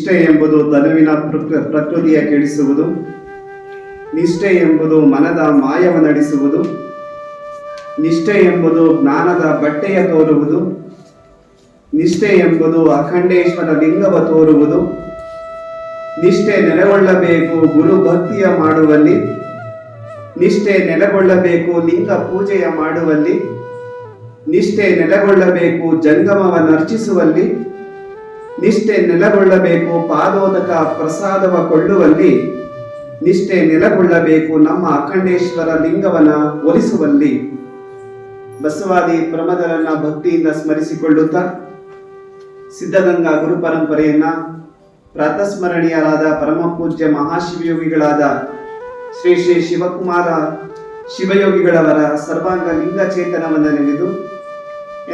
ನಿಷ್ಠೆ ಎಂಬುದು ತನುವಿನ ಪ್ರಕೃ- ಪ್ರಕೃತಿಯ ಕೆಡಿಸುವುದು. ನಿಷ್ಠೆ ಎಂಬುದು ಮನದ ಮಾಯವ ನಡೆಸುವುದು. ನಿಷ್ಠೆ ಎಂಬುದು ಜ್ಞಾನದ ಬಟ್ಟೆಯ ತೋರುವುದು. ನಿಷ್ಠೆ ಎಂಬುದು ಅಖಂಡೇಶ್ವರ ಲಿಂಗವ ತೋರುವುದು. ನಿಷ್ಠೆ ನೆಲೆಗೊಳ್ಳಬೇಕು ಗುರು ಭಕ್ತಿಯ ಮಾಡುವಲ್ಲಿ. ನಿಷ್ಠೆ ನೆಲೆಗೊಳ್ಳಬೇಕು ಲಿಂಗ ಪೂಜೆಯ ಮಾಡುವಲ್ಲಿ. ನಿಷ್ಠೆ ನೆಲೆಗೊಳ್ಳಬೇಕು ಜಂಗಮವನ್ನು ಅರ್ಚಿಸುವಲ್ಲಿ ನಿಷ್ಠೆ ನೆಲೆಗೊಳ್ಳಬೇಕು, ಪಾದೋದಕ ಪ್ರಸಾದವ ಕೊಳ್ಳುವಲ್ಲಿ ನಿಷ್ಠೆ ನೆಲೆಗೊಳ್ಳಬೇಕು, ನಮ್ಮ ಅಖಂಡೇಶ್ವರ ಲಿಂಗವನ ಒಲಿಸುವಲ್ಲಿ. ಬಸವಾದಿ ಪ್ರಮದರನ್ನ ಭಕ್ತಿಯಿಂದ ಸ್ಮರಿಸಿಕೊಳ್ಳುತ್ತಾ ಸಿದ್ಧಗಂಗಾ ಗುರು ಪರಂಪರೆಯನ್ನ ಪ್ರಾತಸ್ಮರಣೀಯರಾದ ಪರಮ ಪೂಜ್ಯ ಮಹಾಶಿವಯೋಗಿಗಳಾದ ಶ್ರೀ ಶ್ರೀ ಶಿವಕುಮಾರ ಶಿವಯೋಗಿಗಳವರ ಸರ್ವಾಂಗ ಲಿಂಗ ಚೇತನವನ್ನು ನೆನೆದು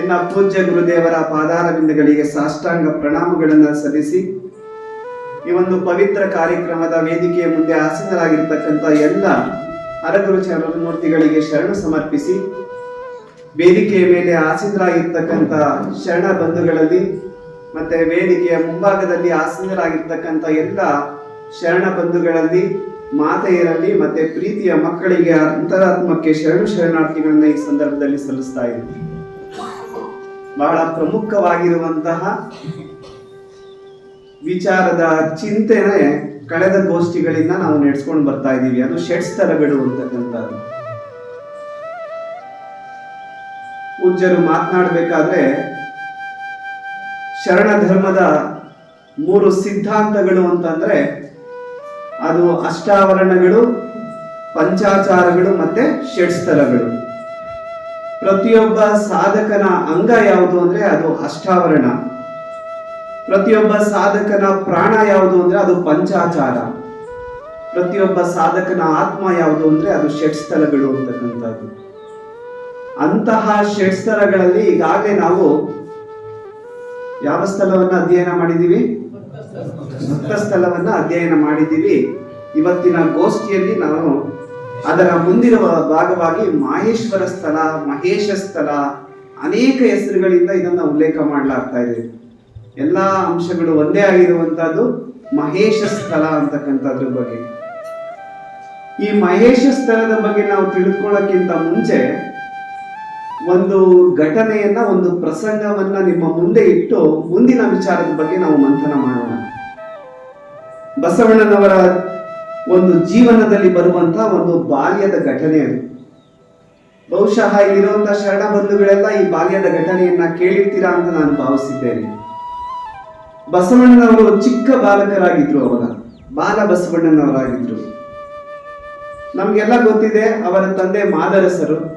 ಎನ್ನ ಪೂಜ್ಯ ಗುರುದೇವರ ಪಾದಾರವಿಂದಗಳಿಗೆ ಸಾಷ್ಟಾಂಗ ಪ್ರಣಾಮಗಳನ್ನು ಸಲ್ಲಿಸಿ ಈ ಒಂದು ಪವಿತ್ರ ಕಾರ್ಯಕ್ರಮದ ವೇದಿಕೆಯ ಮುಂದೆ ಆಸೀನರಾಗಿರ್ತಕ್ಕಂಥ ಎಲ್ಲ ಹರಗುರು ಮೂರ್ತಿಗಳಿಗೆ ಶರಣ ಸಮರ್ಪಿಸಿ, ವೇದಿಕೆಯ ಮೇಲೆ ಆಸೀನರಾಗಿರ್ತಕ್ಕಂಥ ಶರಣ ಬಂಧುಗಳಲ್ಲಿ ಮತ್ತೆ ವೇದಿಕೆಯ ಮುಂಭಾಗದಲ್ಲಿ ಆಸೀನರಾಗಿರ್ತಕ್ಕಂಥ ಎಲ್ಲ ಶರಣ ಬಂಧುಗಳಲ್ಲಿ, ಮಾತೆಯರಲ್ಲಿ ಮತ್ತೆ ಪ್ರೀತಿಯ ಮಕ್ಕಳಿಗೆ ಅಂತರಾತ್ಮಕ್ಕೆ ಶರಣು ಶರಣಾರ್ಥಿಗಳನ್ನ ಈ ಸಂದರ್ಭದಲ್ಲಿ ಸಲ್ಲಿಸ್ತಾ ಇದ್ದೀನಿ. ಬಹಳ ಪ್ರಮುಖವಾಗಿರುವಂತಹ ವಿಚಾರದ ಚಿಂತೆನೆ ಕಳೆದ ಗೋಷ್ಠಿಗಳಿಂದ ನಾವು ನಡೆಸ್ಕೊಂಡು ಬರ್ತಾ ಇದ್ದೀವಿ ಅದು ಷಟ್ಸ್ಥಲಗಳು ಅಂತಕ್ಕಂಥದ್ದು ಪೂಜ್ಯರು ಮಾತನಾಡಬೇಕಾದ್ರೆ ಶರಣ ಧರ್ಮದ ಮೂರು ಸಿದ್ಧಾಂತಗಳು ಅಂತಂದ್ರೆ ಅದು ಅಷ್ಟಾವರಣಗಳು, ಪಂಚಾಚಾರಗಳು ಮತ್ತೆ ಷಟ್ಸ್ಥಲಗಳು ಪ್ರತಿಯೊಬ್ಬ ಸಾಧಕನ ಅಂಗ ಯಾವುದು ಅಂದ್ರೆ ಅದು ಅಷ್ಟಾವರಣ. ಪ್ರತಿಯೊಬ್ಬ ಸಾಧಕನ ಪ್ರಾಣ ಯಾವುದು ಅಂದ್ರೆ ಅದು ಪಂಚಾಚಾರ. ಪ್ರತಿಯೊಬ್ಬ ಸಾಧಕನ ಆತ್ಮ ಯಾವುದು ಅಂದ್ರೆ ಅದು ಷಟ್ಸ್ಥಲಗಳು ಅಂತಕ್ಕಂಥದ್ದು. ಅಂತಹ ಷಟ್ಸ್ಥಲಗಳಲ್ಲಿ ಈಗಾಗಲೇ ನಾವು ಯಾವ ಸ್ಥಳವನ್ನ ಅಧ್ಯಯನ ಮಾಡಿದೀವಿ ಭಕ್ತ ಸ್ಥಳವನ್ನ ಅಧ್ಯಯನ ಮಾಡಿದ್ದೀವಿ. ಇವತ್ತಿನ ಗೋಷ್ಠಿಯಲ್ಲಿ ನಾವು ಅದರ ಮುಂದಿರುವ ಭಾಗವಾಗಿ ಮಾಹೇಶ್ವರ ಸ್ಥಳ, ಮಹೇಶ ಸ್ಥಳ, ಅನೇಕ ಹೆಸರುಗಳಿಂದ ಇದನ್ನ ಉಲ್ಲೇಖ ಮಾಡಲಾಗ್ತಾ ಇದೆ. ಎಲ್ಲಾ ಅಂಶಗಳು ಒಂದೇ ಆಗಿರುವಂತಹದ್ದು ಮಹೇಶ ಸ್ಥಳ ಅಂತಕ್ಕಂಥದ್ರ ಬಗ್ಗೆ. ಈ ಮಹೇಶ ಸ್ಥಳದ ಬಗ್ಗೆ ನಾವು ತಿಳ್ಕೊಳ್ಳೋಕ್ಕಿಂತ ಮುಂಚೆ ಒಂದು ಘಟನೆಯನ್ನ, ಒಂದು ಪ್ರಸಂಗವನ್ನ ನಿಮ್ಮ ಮುಂದೆ ಇಟ್ಟು ಮುಂದಿನ ವಿಚಾರದ ಬಗ್ಗೆ ನಾವು ಮಂಥನ ಮಾಡೋಣ. ಬಸವಣ್ಣನವರ ಒಂದು ಜೀವನದಲ್ಲಿ ಬರುವಂತಹ ಒಂದು ಬಾಲ್ಯದ ಘಟನೆ ಅದು. ಬಹುಶಃ ಇಲ್ಲಿರುವಂತಹ ಶರಣ ಬಂಧುಗಳೆಲ್ಲ ಈ ಬಾಲ್ಯದ ಘಟನೆಯನ್ನ ಕೇಳಿರ್ತೀರಾ ಅಂತ ನಾನು ಭಾವಿಸಿದ್ದೇನೆ. ಬಸವಣ್ಣನವರು ಚಿಕ್ಕ ಬಾಲಕರಾಗಿದ್ರು ಅವರ ಬಾಲ ಬಸವಣ್ಣನವರಾಗಿದ್ರು. ನಮ್ಗೆಲ್ಲ ಗೊತ್ತಿದೆ, ಅವರ ತಂದೆ ಮಾದರಸರು.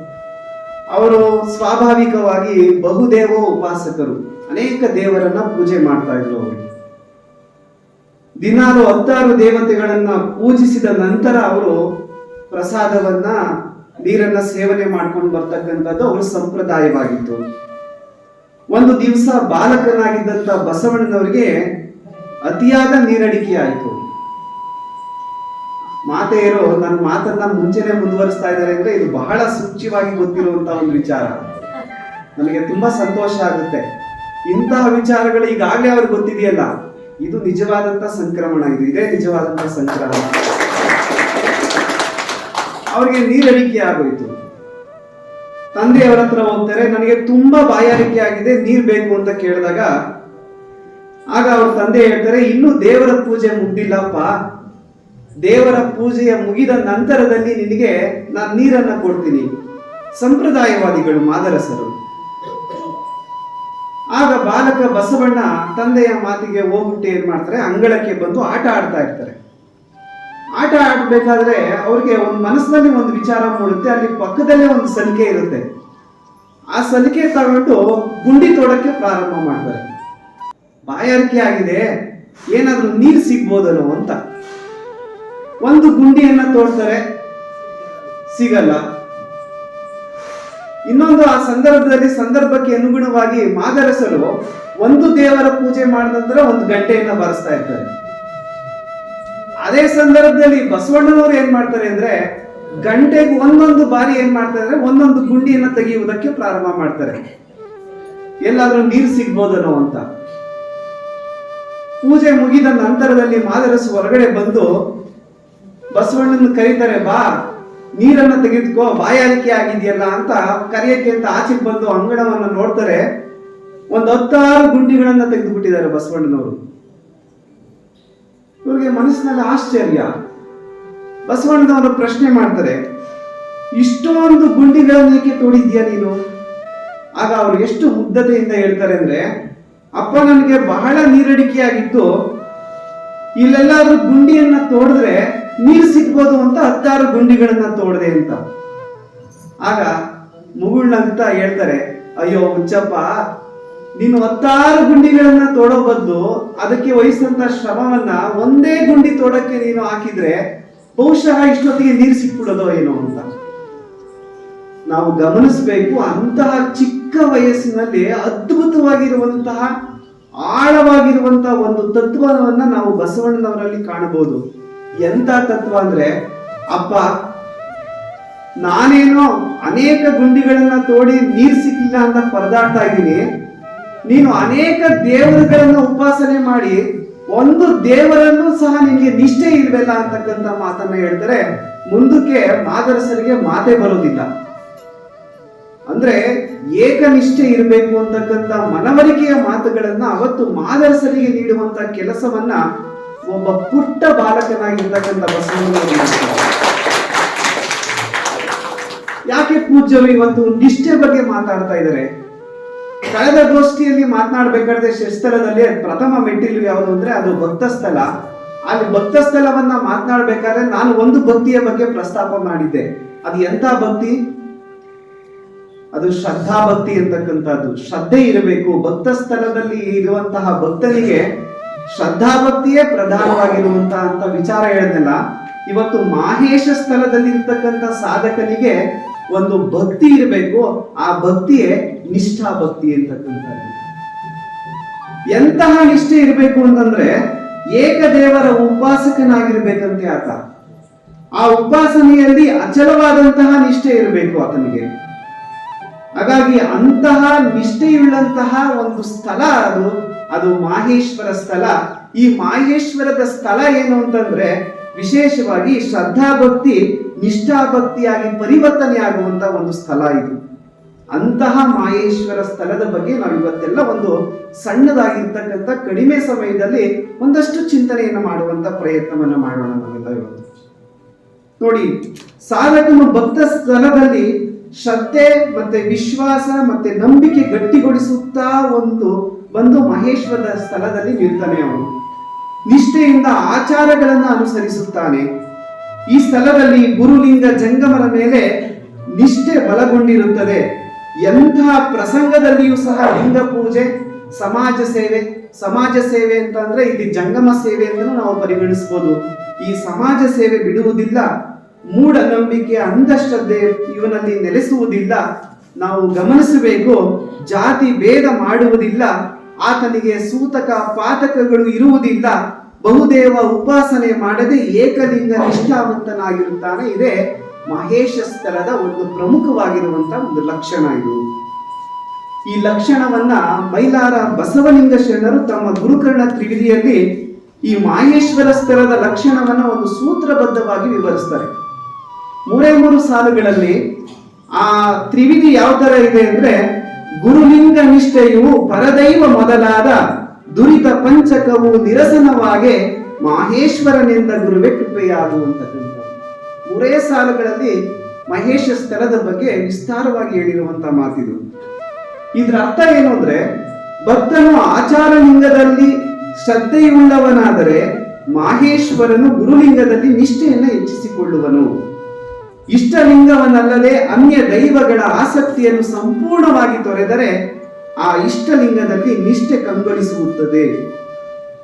ಅವರು ಸ್ವಾಭಾವಿಕವಾಗಿ ಬಹುದೇವೋ ಉಪಾಸಕರು. ಅನೇಕ ದೇವರನ್ನ ಪೂಜೆ ಮಾಡ್ತಾ ಇದ್ರು ಅವರು. ದಿನಾರು ಹತ್ತಾರು ದೇವತೆಗಳನ್ನ ಪೂಜಿಸಿದ ನಂತರ ಅವರು ಪ್ರಸಾದವನ್ನ, ನೀರನ್ನ ಸೇವನೆ ಮಾಡ್ಕೊಂಡು ಬರ್ತಕ್ಕಂಥದ್ದು ಅವರ ಸಂಪ್ರದಾಯವಾಗಿತ್ತು. ಒಂದು ದಿವಸ ಬಾಲಕನಾಗಿದ್ದಂತ ಬಸವಣ್ಣನವರಿಗೆ ಅತಿಯಾದ ನೀರಡಿಕೆ ಆಯಿತು ಮಾತೆಯರು ನನ್ನ ಮಾತನ್ನ ಮುಂಚೆನೆ ಮುಂದುವರಿಸ್ತಾ ಇದ್ದಾರೆ ಅಂದ್ರೆ ಇದು ಬಹಳ ಸೂಚ್ಯವಾಗಿ ಗೊತ್ತಿರುವಂತ ಒಂದು ವಿಚಾರ. ನನಗೆ ತುಂಬಾ ಸಂತೋಷ ಆಗುತ್ತೆ. ಇಂತಹ ವಿಚಾರಗಳು ಈಗಾಗಲೇ ಅವ್ರಿಗೆ ಗೊತ್ತಿದೆಯಲ್ಲ. ಇದು ನಿಜವಾದಂತ ಸಂಕ್ರಮಣ, ಇದು ಇದೇ ನಿಜವಾದಂತ ಸಂಕ್ರಮಣ. ಅವ್ರಿಗೆ ನೀರಡಿಕೆ ಆಗೋಯ್ತು. ತಂದೆಯವರ ಹತ್ರ ಹೋಗ್ತಾರೆ, ನನಗೆ ತುಂಬಾ ಬಾಯಾರಿಕೆ ಆಗಿದೆ, ನೀರ್ ಬೇಕು ಅಂತ ಕೇಳಿದಾಗ ಆಗ ಅವ್ರ ತಂದೆ ಹೇಳ್ತಾರೆ, ಇನ್ನೂ ದೇವರ ಪೂಜೆ ಮುಗ್ದಿಲ್ಲಪ್ಪ. ದೇವರ ಪೂಜೆಯ ಮುಗಿದ ನಂತರದಲ್ಲಿ ನಿನಗೆ ನಾನು ನೀರನ್ನ ಕೊಡ್ತೀನಿ. ಸಂಪ್ರದಾಯವಾದಿಗಳು, ಮಾದರಸರು. ಆಗ ಬಾಲಕ ಬಸವಣ್ಣ ತಂದೆಯ ಮಾತಿಗೆ ಹೋಗ್ಬಿಟ್ಟು ಏನ್ ಮಾಡ್ತಾರೆ? ಅಂಗಳಕ್ಕೆ ಬಂದು ಆಟ ಆಡ್ತಾ ಇರ್ತಾರೆ. ಆಟ ಆಡಬೇಕಾದ್ರೆ ಅವ್ರಿಗೆ ಒಂದು ಮನಸ್ಸಿನಲ್ಲಿ ಒಂದು ವಿಚಾರ ಮೂಡುತ್ತೆ, ಅಲ್ಲಿ ಪಕ್ಕದಲ್ಲೇ ಒಂದು ಸಲಿಕೆ ಇರುತ್ತೆ. ಆ ಸಲಿಕೆ ತಗೊಂಡು ಗುಂಡಿ ತೋಡಕ್ಕೆ ಪ್ರಾರಂಭ ಮಾಡ್ತಾರೆ. ಬಾಯಾರಿಕೆ ಆಗಿದೆ, ಏನಾದ್ರೂ ನೀರು ಸಿಗ್ಬೋದಲ್ಲೋ ಅಂತ. ಒಂದು ಗುಂಡಿಯನ್ನ ತೋಡ್ತಾರೆ, ಸಿಗಲ್ಲ. ಇನ್ನೊಂದು ಆ ಸಂದರ್ಭದಲ್ಲಿ ಸಂದರ್ಭಕ್ಕೆ ಅನುಗುಣವಾಗಿ ಮಾದರಸರು ಒಂದು ದೇವರ ಪೂಜೆ ಮಾಡಿದ್ರೆ ಒಂದು ಗಂಟೆಯನ್ನ ಬಾರಿಸ್ತಾ ಇರ್ತಾರೆ ಅದೇ ಸಂದರ್ಭದಲ್ಲಿ ಬಸವಣ್ಣನವರು ಏನ್ ಮಾಡ್ತಾರೆ ಅಂದ್ರೆ ಗಂಟೆಗೆ ಒಂದೊಂದು ಬಾರಿ ಏನ್ ಮಾಡ್ತಾರೆ ಅಂದ್ರೆ ಒಂದೊಂದು ಗುಂಡಿಯನ್ನ ತೆಗೆಯುವುದಕ್ಕೆ ಪ್ರಾರಂಭ ಮಾಡ್ತಾರೆ. ಎಲ್ಲಾದ್ರೂ ನೀರು ಸಿಗ್ಬೋದನೋ ಅಂತ. ಪೂಜೆ ಮುಗಿದ ನಂತರದಲ್ಲಿ ಮಾದರಸು ಹೊರಗಡೆ ಬಂದು ಬಸವಣ್ಣನ ಕರೀತಾರೆ, ಬಾ ನೀರನ್ನ ತೆಗೆದುಕೋ, ಬಾಯಾರಿಕೆ ಆಗಿದೆಯಲ್ಲ ಅಂತ ಕರೆಯಕ್ಕೆ ಅಂತ ಆಚೆಗೆ ಬಂದು ಅಂಗಣವನ್ನ ನೋಡ್ತಾರೆ. ಒಂದು ಹತ್ತಾರು ಗುಂಡಿಗಳನ್ನ ತೆಗೆದು ಬಿಟ್ಟಿದ್ದಾರೆ ಬಸವಣ್ಣನವರು. ಇವ್ರಿಗೆ ಮನಸ್ಸಿನಲ್ಲಿ ಆಶ್ಚರ್ಯ. ಬಸವಣ್ಣನವರು ಪ್ರಶ್ನೆ ಮಾಡ್ತಾರೆ, ಇಷ್ಟೊಂದು ಗುಂಡಿಗಳನ್ನ ಏಕೆ ತೋಡಿದ್ಯಾ ನೀನು? ಆಗ ಅವರು ಎಷ್ಟು ಮುಗ್ಧತೆಯಿಂದ ಹೇಳ್ತಾರೆ ಅಂದ್ರೆ, ಅಪ್ಪ, ನನಗೆ ಬಹಳ ನೀರಡಿಕೆ ಆಗಿತ್ತು ಇಲ್ಲೆಲ್ಲಾದ್ರೂ ಗುಂಡಿಯನ್ನ ತೋಡಿದ್ರೆ ನೀರು ಸಿಗ್ಬೋದು ಅಂತ ಹತ್ತಾರು ಗುಂಡಿಗಳನ್ನ ತೋಡದೆ ಅಂತ. ಆಗ ಮುಗುಳ್ನಂತ ಹೇಳ್ತಾರೆ, ಅಯ್ಯೋ ಹುಚ್ಚಪ್ಪ, ನೀನು ಹತ್ತಾರು ಗುಂಡಿಗಳನ್ನ ತೋಡೋ ಬದಲು ಅದಕ್ಕೆ ವಹಿಸಿದಂತ ಶ್ರಮವನ್ನ ಒಂದೇ ಗುಂಡಿ ತೋಡಕ್ಕೆ ನೀನು ಹಾಕಿದ್ರೆ ಬಹುಶಃ ಇಷ್ಟೊತ್ತಿಗೆ ನೀರು ಸಿಕ್ಬಿಡೋದೋ ಏನೋ ಅಂತ. ನಾವು ಗಮನಿಸಬೇಕು, ಅಂತಹ ಚಿಕ್ಕ ವಯಸ್ಸಿನಲ್ಲಿ ಅದ್ಭುತವಾಗಿರುವಂತಹ ಆಳವಾಗಿರುವಂತಹ ಒಂದು ತತ್ವವನ್ನ ನಾವು ಬಸವಣ್ಣನವರಲ್ಲಿ ಕಾಣಬಹುದು. ಎಂತ ತತ್ವ ಅಂದ್ರೆ, ಅಪ್ಪ, ನಾನೇನೋ ಅನೇಕ ಗುಂಡಿಗಳನ್ನ ತೋಡಿ ನೀರ್ ಸಿಕ್ಕಿಲ್ಲ ಅಂತ ಪರದಾಡ್ತಾ ಇದ್ದೀನಿ. ನೀನು ಅನೇಕ ದೇವರುಗಳನ್ನ ಉಪಾಸನೆ ಮಾಡಿ, ಒಂದು ದೇವರನ್ನು ಸಹ ನಿಮಗೆ ನಿಷ್ಠೆ ಇಲ್ವಲ್ಲ ಅಂತಕ್ಕಂಥ ಮಾತನ್ನ ಹೇಳ್ತಾರೆ. ಮುಂದಕ್ಕೆ ಮಾದರಸರಿಗೆ ಮಾತೆ ಬರೋದಿಲ್ಲ. ಅಂದ್ರೆ ಏಕನಿಷ್ಠೆ ಇರಬೇಕು ಅಂತಕ್ಕಂಥ ಮನವರಿಕೆಯ ಮಾತುಗಳನ್ನ ಅವತ್ತು ಮಾದರಸರಿಗೆ ನೀಡುವಂತ ಕೆಲಸವನ್ನ ಒಬ್ಬ ಪುಟ್ಟ ಬಾಲಕನಾಗಿರ್ತಕ್ಕಂಥ ಬಸವಣ್ಣ. ಯಾಕೆ ಪೂಜ್ಯರು ಇವತ್ತು ನಿಷ್ಠೆ ಬಗ್ಗೆ ಮಾತಾಡ್ತಾ ಇದ್ದಾರೆ? ಕಳೆದ ಗೋಷ್ಠಿಯಲ್ಲಿ ಮಾತನಾಡಬೇಕಾದ್ರೆ ಶ್ರೀಸ್ಥಳದಲ್ಲಿ ಪ್ರಥಮ ಮೆಟ್ಟಿಲು ಯಾವುದು ಅಂದ್ರೆ ಅದು ಭಕ್ತ ಸ್ಥಳ. ಅಲ್ಲಿ ಭಕ್ತ ಸ್ಥಳವನ್ನ ಮಾತನಾಡಬೇಕಾದ್ರೆ ನಾನು ಒಂದು ಭಕ್ತಿಯ ಬಗ್ಗೆ ಪ್ರಸ್ತಾಪ ಮಾಡಿದ್ದೆ. ಅದು ಎಂತ ಭಕ್ತಿ? ಅದು ಶ್ರದ್ಧಾ ಭಕ್ತಿ ಅಂತಕ್ಕಂಥದ್ದು. ಶ್ರದ್ಧೆ ಇರಬೇಕು. ಭಕ್ತ ಸ್ಥಳದಲ್ಲಿ ಇರುವಂತಹ ಭಕ್ತನಿಗೆ ಶ್ರದ್ಧಾ ಭಕ್ತಿಯೇ ಪ್ರಧಾನವಾಗಿರುವಂತ ಅಂತ ವಿಚಾರ ಹೇಳಿದ್ನಲ್ಲ ಇವತ್ತು ಮಾಹೇಶ ಸ್ಥಳದಲ್ಲಿ ಇರ್ತಕ್ಕಂಥ ಸಾಧಕನಿಗೆ ಒಂದು ಭಕ್ತಿ ಇರಬೇಕು. ಆ ಭಕ್ತಿಯೇ ನಿಷ್ಠಾ ಭಕ್ತಿ ಅಂತಕ್ಕಂಥದ್ದು. ಎಂತಹ ನಿಷ್ಠೆ ಇರಬೇಕು ಅಂತಂದ್ರೆ ಏಕದೇವರ ಉಪಾಸಕನಾಗಿರ್ಬೇಕಂತೆ ಆತ. ಆ ಉಪಾಸನೆಯಲ್ಲಿ ಅಚಲವಾದಂತಹ ನಿಷ್ಠೆ ಇರಬೇಕು ಆತನಿಗೆ. ಹಾಗಾಗಿ ಅಂತಹ ನಿಷ್ಠೆಯುಳ್ಳಂತಹ ಒಂದು ಸ್ಥಳ ಅದು. ಅದು ಮಾಹೇಶ್ವರ ಸ್ಥಳ. ಈ ಮಾಹೇಶ್ವರದ ಸ್ಥಳ ಏನು ಅಂತಂದ್ರೆ ವಿಶೇಷವಾಗಿ ಶ್ರದ್ಧಾ ಭಕ್ತಿ ನಿಷ್ಠಾ ಭಕ್ತಿಯಾಗಿ ಪರಿವರ್ತನೆ ಆಗುವಂತ ಒಂದು ಸ್ಥಳ ಇದು. ಅಂತಹ ಮಾಹೇಶ್ವರ ಸ್ಥಳದ ಬಗ್ಗೆ ನಾವು ಇವತ್ತೆಲ್ಲ ಒಂದು ಸಣ್ಣದಾಗಿರ್ತಕ್ಕಂಥ ಕಡಿಮೆ ಸಮಯದಲ್ಲಿ ಒಂದಷ್ಟು ಚಿಂತನೆಯನ್ನು ಮಾಡುವಂತ ಪ್ರಯತ್ನವನ್ನು ಮಾಡೋಣ ನಾವೆಲ್ಲ ಇವತ್ತು ನೋಡಿ ಸಾಧಕನು ಭಕ್ತ ಸ್ಥಳದಲ್ಲಿ ಶ್ರದ್ಧೆ ಮತ್ತೆ ವಿಶ್ವಾಸ ಮತ್ತೆ ನಂಬಿಕೆ ಗಟ್ಟಿಗೊಳಿಸುತ್ತಾ ಒಂದು ಬಂದು ಮಹೇಶ್ವರದ ಸ್ಥಳದಲ್ಲಿ ನಿಲ್ತಾನೆ ಅವನು. ನಿಷ್ಠೆಯಿಂದ ಆಚಾರಗಳನ್ನು ಅನುಸರಿಸುತ್ತಾನೆ. ಈ ಸ್ಥಳದಲ್ಲಿ ಗುರುಲಿಂಗ ಜಂಗಮರ ಮೇಲೆ ನಿಷ್ಠೆ ಬಲಗೊಂಡಿರುತ್ತದೆ. ಎಂತಹ ಪ್ರಸಂಗದಲ್ಲಿಯೂ ಸಹ ಲಿಂಗ ಪೂಜೆ, ಸಮಾಜ ಸೇವೆ ಸಮಾಜ ಸೇವೆ ಅಂತ ಅಂದ್ರೆ ಇಲ್ಲಿ ಜಂಗಮ ಸೇವೆ ಅಂತ ನಾವು ಪರಿಗಣಿಸಬಹುದು ಈ ಸಮಾಜ ಸೇವೆ ಬಿಡುವುದಿಲ್ಲ ಮೂಢನಂಬಿಕೆ ಅಂಧಶ್ರದ್ಧೆ ಇವನಲ್ಲಿ ನೆಲೆಸುವುದಿಲ್ಲ. ನಾವು ಗಮನಿಸಬೇಕು, ಜಾತಿ ಭೇದ ಮಾಡುವುದಿಲ್ಲ. ಆತನಿಗೆ ಸೂತಕ ಪಾತಕಗಳು ಇರುವುದಿಲ್ಲ. ಬಹುದೇವ ಉಪಾಸನೆ ಮಾಡದೆ ಏಕಲಿಂಗ ನಿಷ್ಠಾವಂತನಾಗಿರುತ್ತಾನೆ. ಇದೆ ಮಹೇಶ ಸ್ಥಳದ ಒಂದು ಪ್ರಮುಖವಾಗಿರುವಂತಹ ಒಂದು ಲಕ್ಷಣ ಇದು. ಈ ಲಕ್ಷಣವನ್ನ ಮೈಲಾರ ಬಸವಲಿಂಗ ಶರಣರು ತಮ್ಮ ಗುರುಕರ್ಣ ತ್ರಿವಿಧಿಯಲ್ಲಿ ಈ ಮಾಹೇಶ್ವರ ಸ್ಥಳದ ಲಕ್ಷಣವನ್ನ ಒಂದು ಸೂತ್ರಬದ್ಧವಾಗಿ ವಿವರಿಸ್ತಾರೆ. ಮೂರೇ ಮೂರು ಸಾಲುಗಳಲ್ಲಿ ಆ ತ್ರಿವಿಧಿ ಯಾವ ತರ ಇದೆ ಅಂದ್ರೆ ಗುರುಲಿಂಗ ನಿಷ್ಠೆಯು ಪರದೈವ ಮೊದಲಾದ ದುರಿತ ಪಂಚಕವು ನಿರಸನವಾಗಿ ಮಾಹೇಶ್ವರನಿಂದ ಗುರುವೆ ಕೃಪೆಯಾಗುವಂತಕ್ಕಂಥ. ಮೂರೇ ಸಾಲುಗಳಲ್ಲಿ ಮಹೇಶ ಸ್ಥಳದ ಬಗ್ಗೆ ವಿಸ್ತಾರವಾಗಿ ಹೇಳಿರುವಂತ ಮಾತಿದು. ಇದರ ಅರ್ಥ ಏನು ಅಂದ್ರೆ ಭಕ್ತನು ಆಚಾರ ಲಿಂಗದಲ್ಲಿ ಶ್ರದ್ಧೆಯುಳ್ಳವನಾದರೆ ಮಾಹೇಶ್ವರನು ಗುರುಲಿಂಗದಲ್ಲಿ ನಿಷ್ಠೆಯನ್ನು ಹೆಚ್ಚಿಸಿಕೊಳ್ಳುವನು. ಇಷ್ಟಲಿಂಗವನ್ನಲ್ಲದೆ ಅನ್ಯ ದೈವಗಳ ಆಸಕ್ತಿಯನ್ನು ಸಂಪೂರ್ಣವಾಗಿ ತೊರೆದರೆ ಆ ಇಷ್ಟಲಿಂಗದಲ್ಲಿ ನಿಷ್ಠೆ ಕಂಗೊಳಿಸುತ್ತದೆ.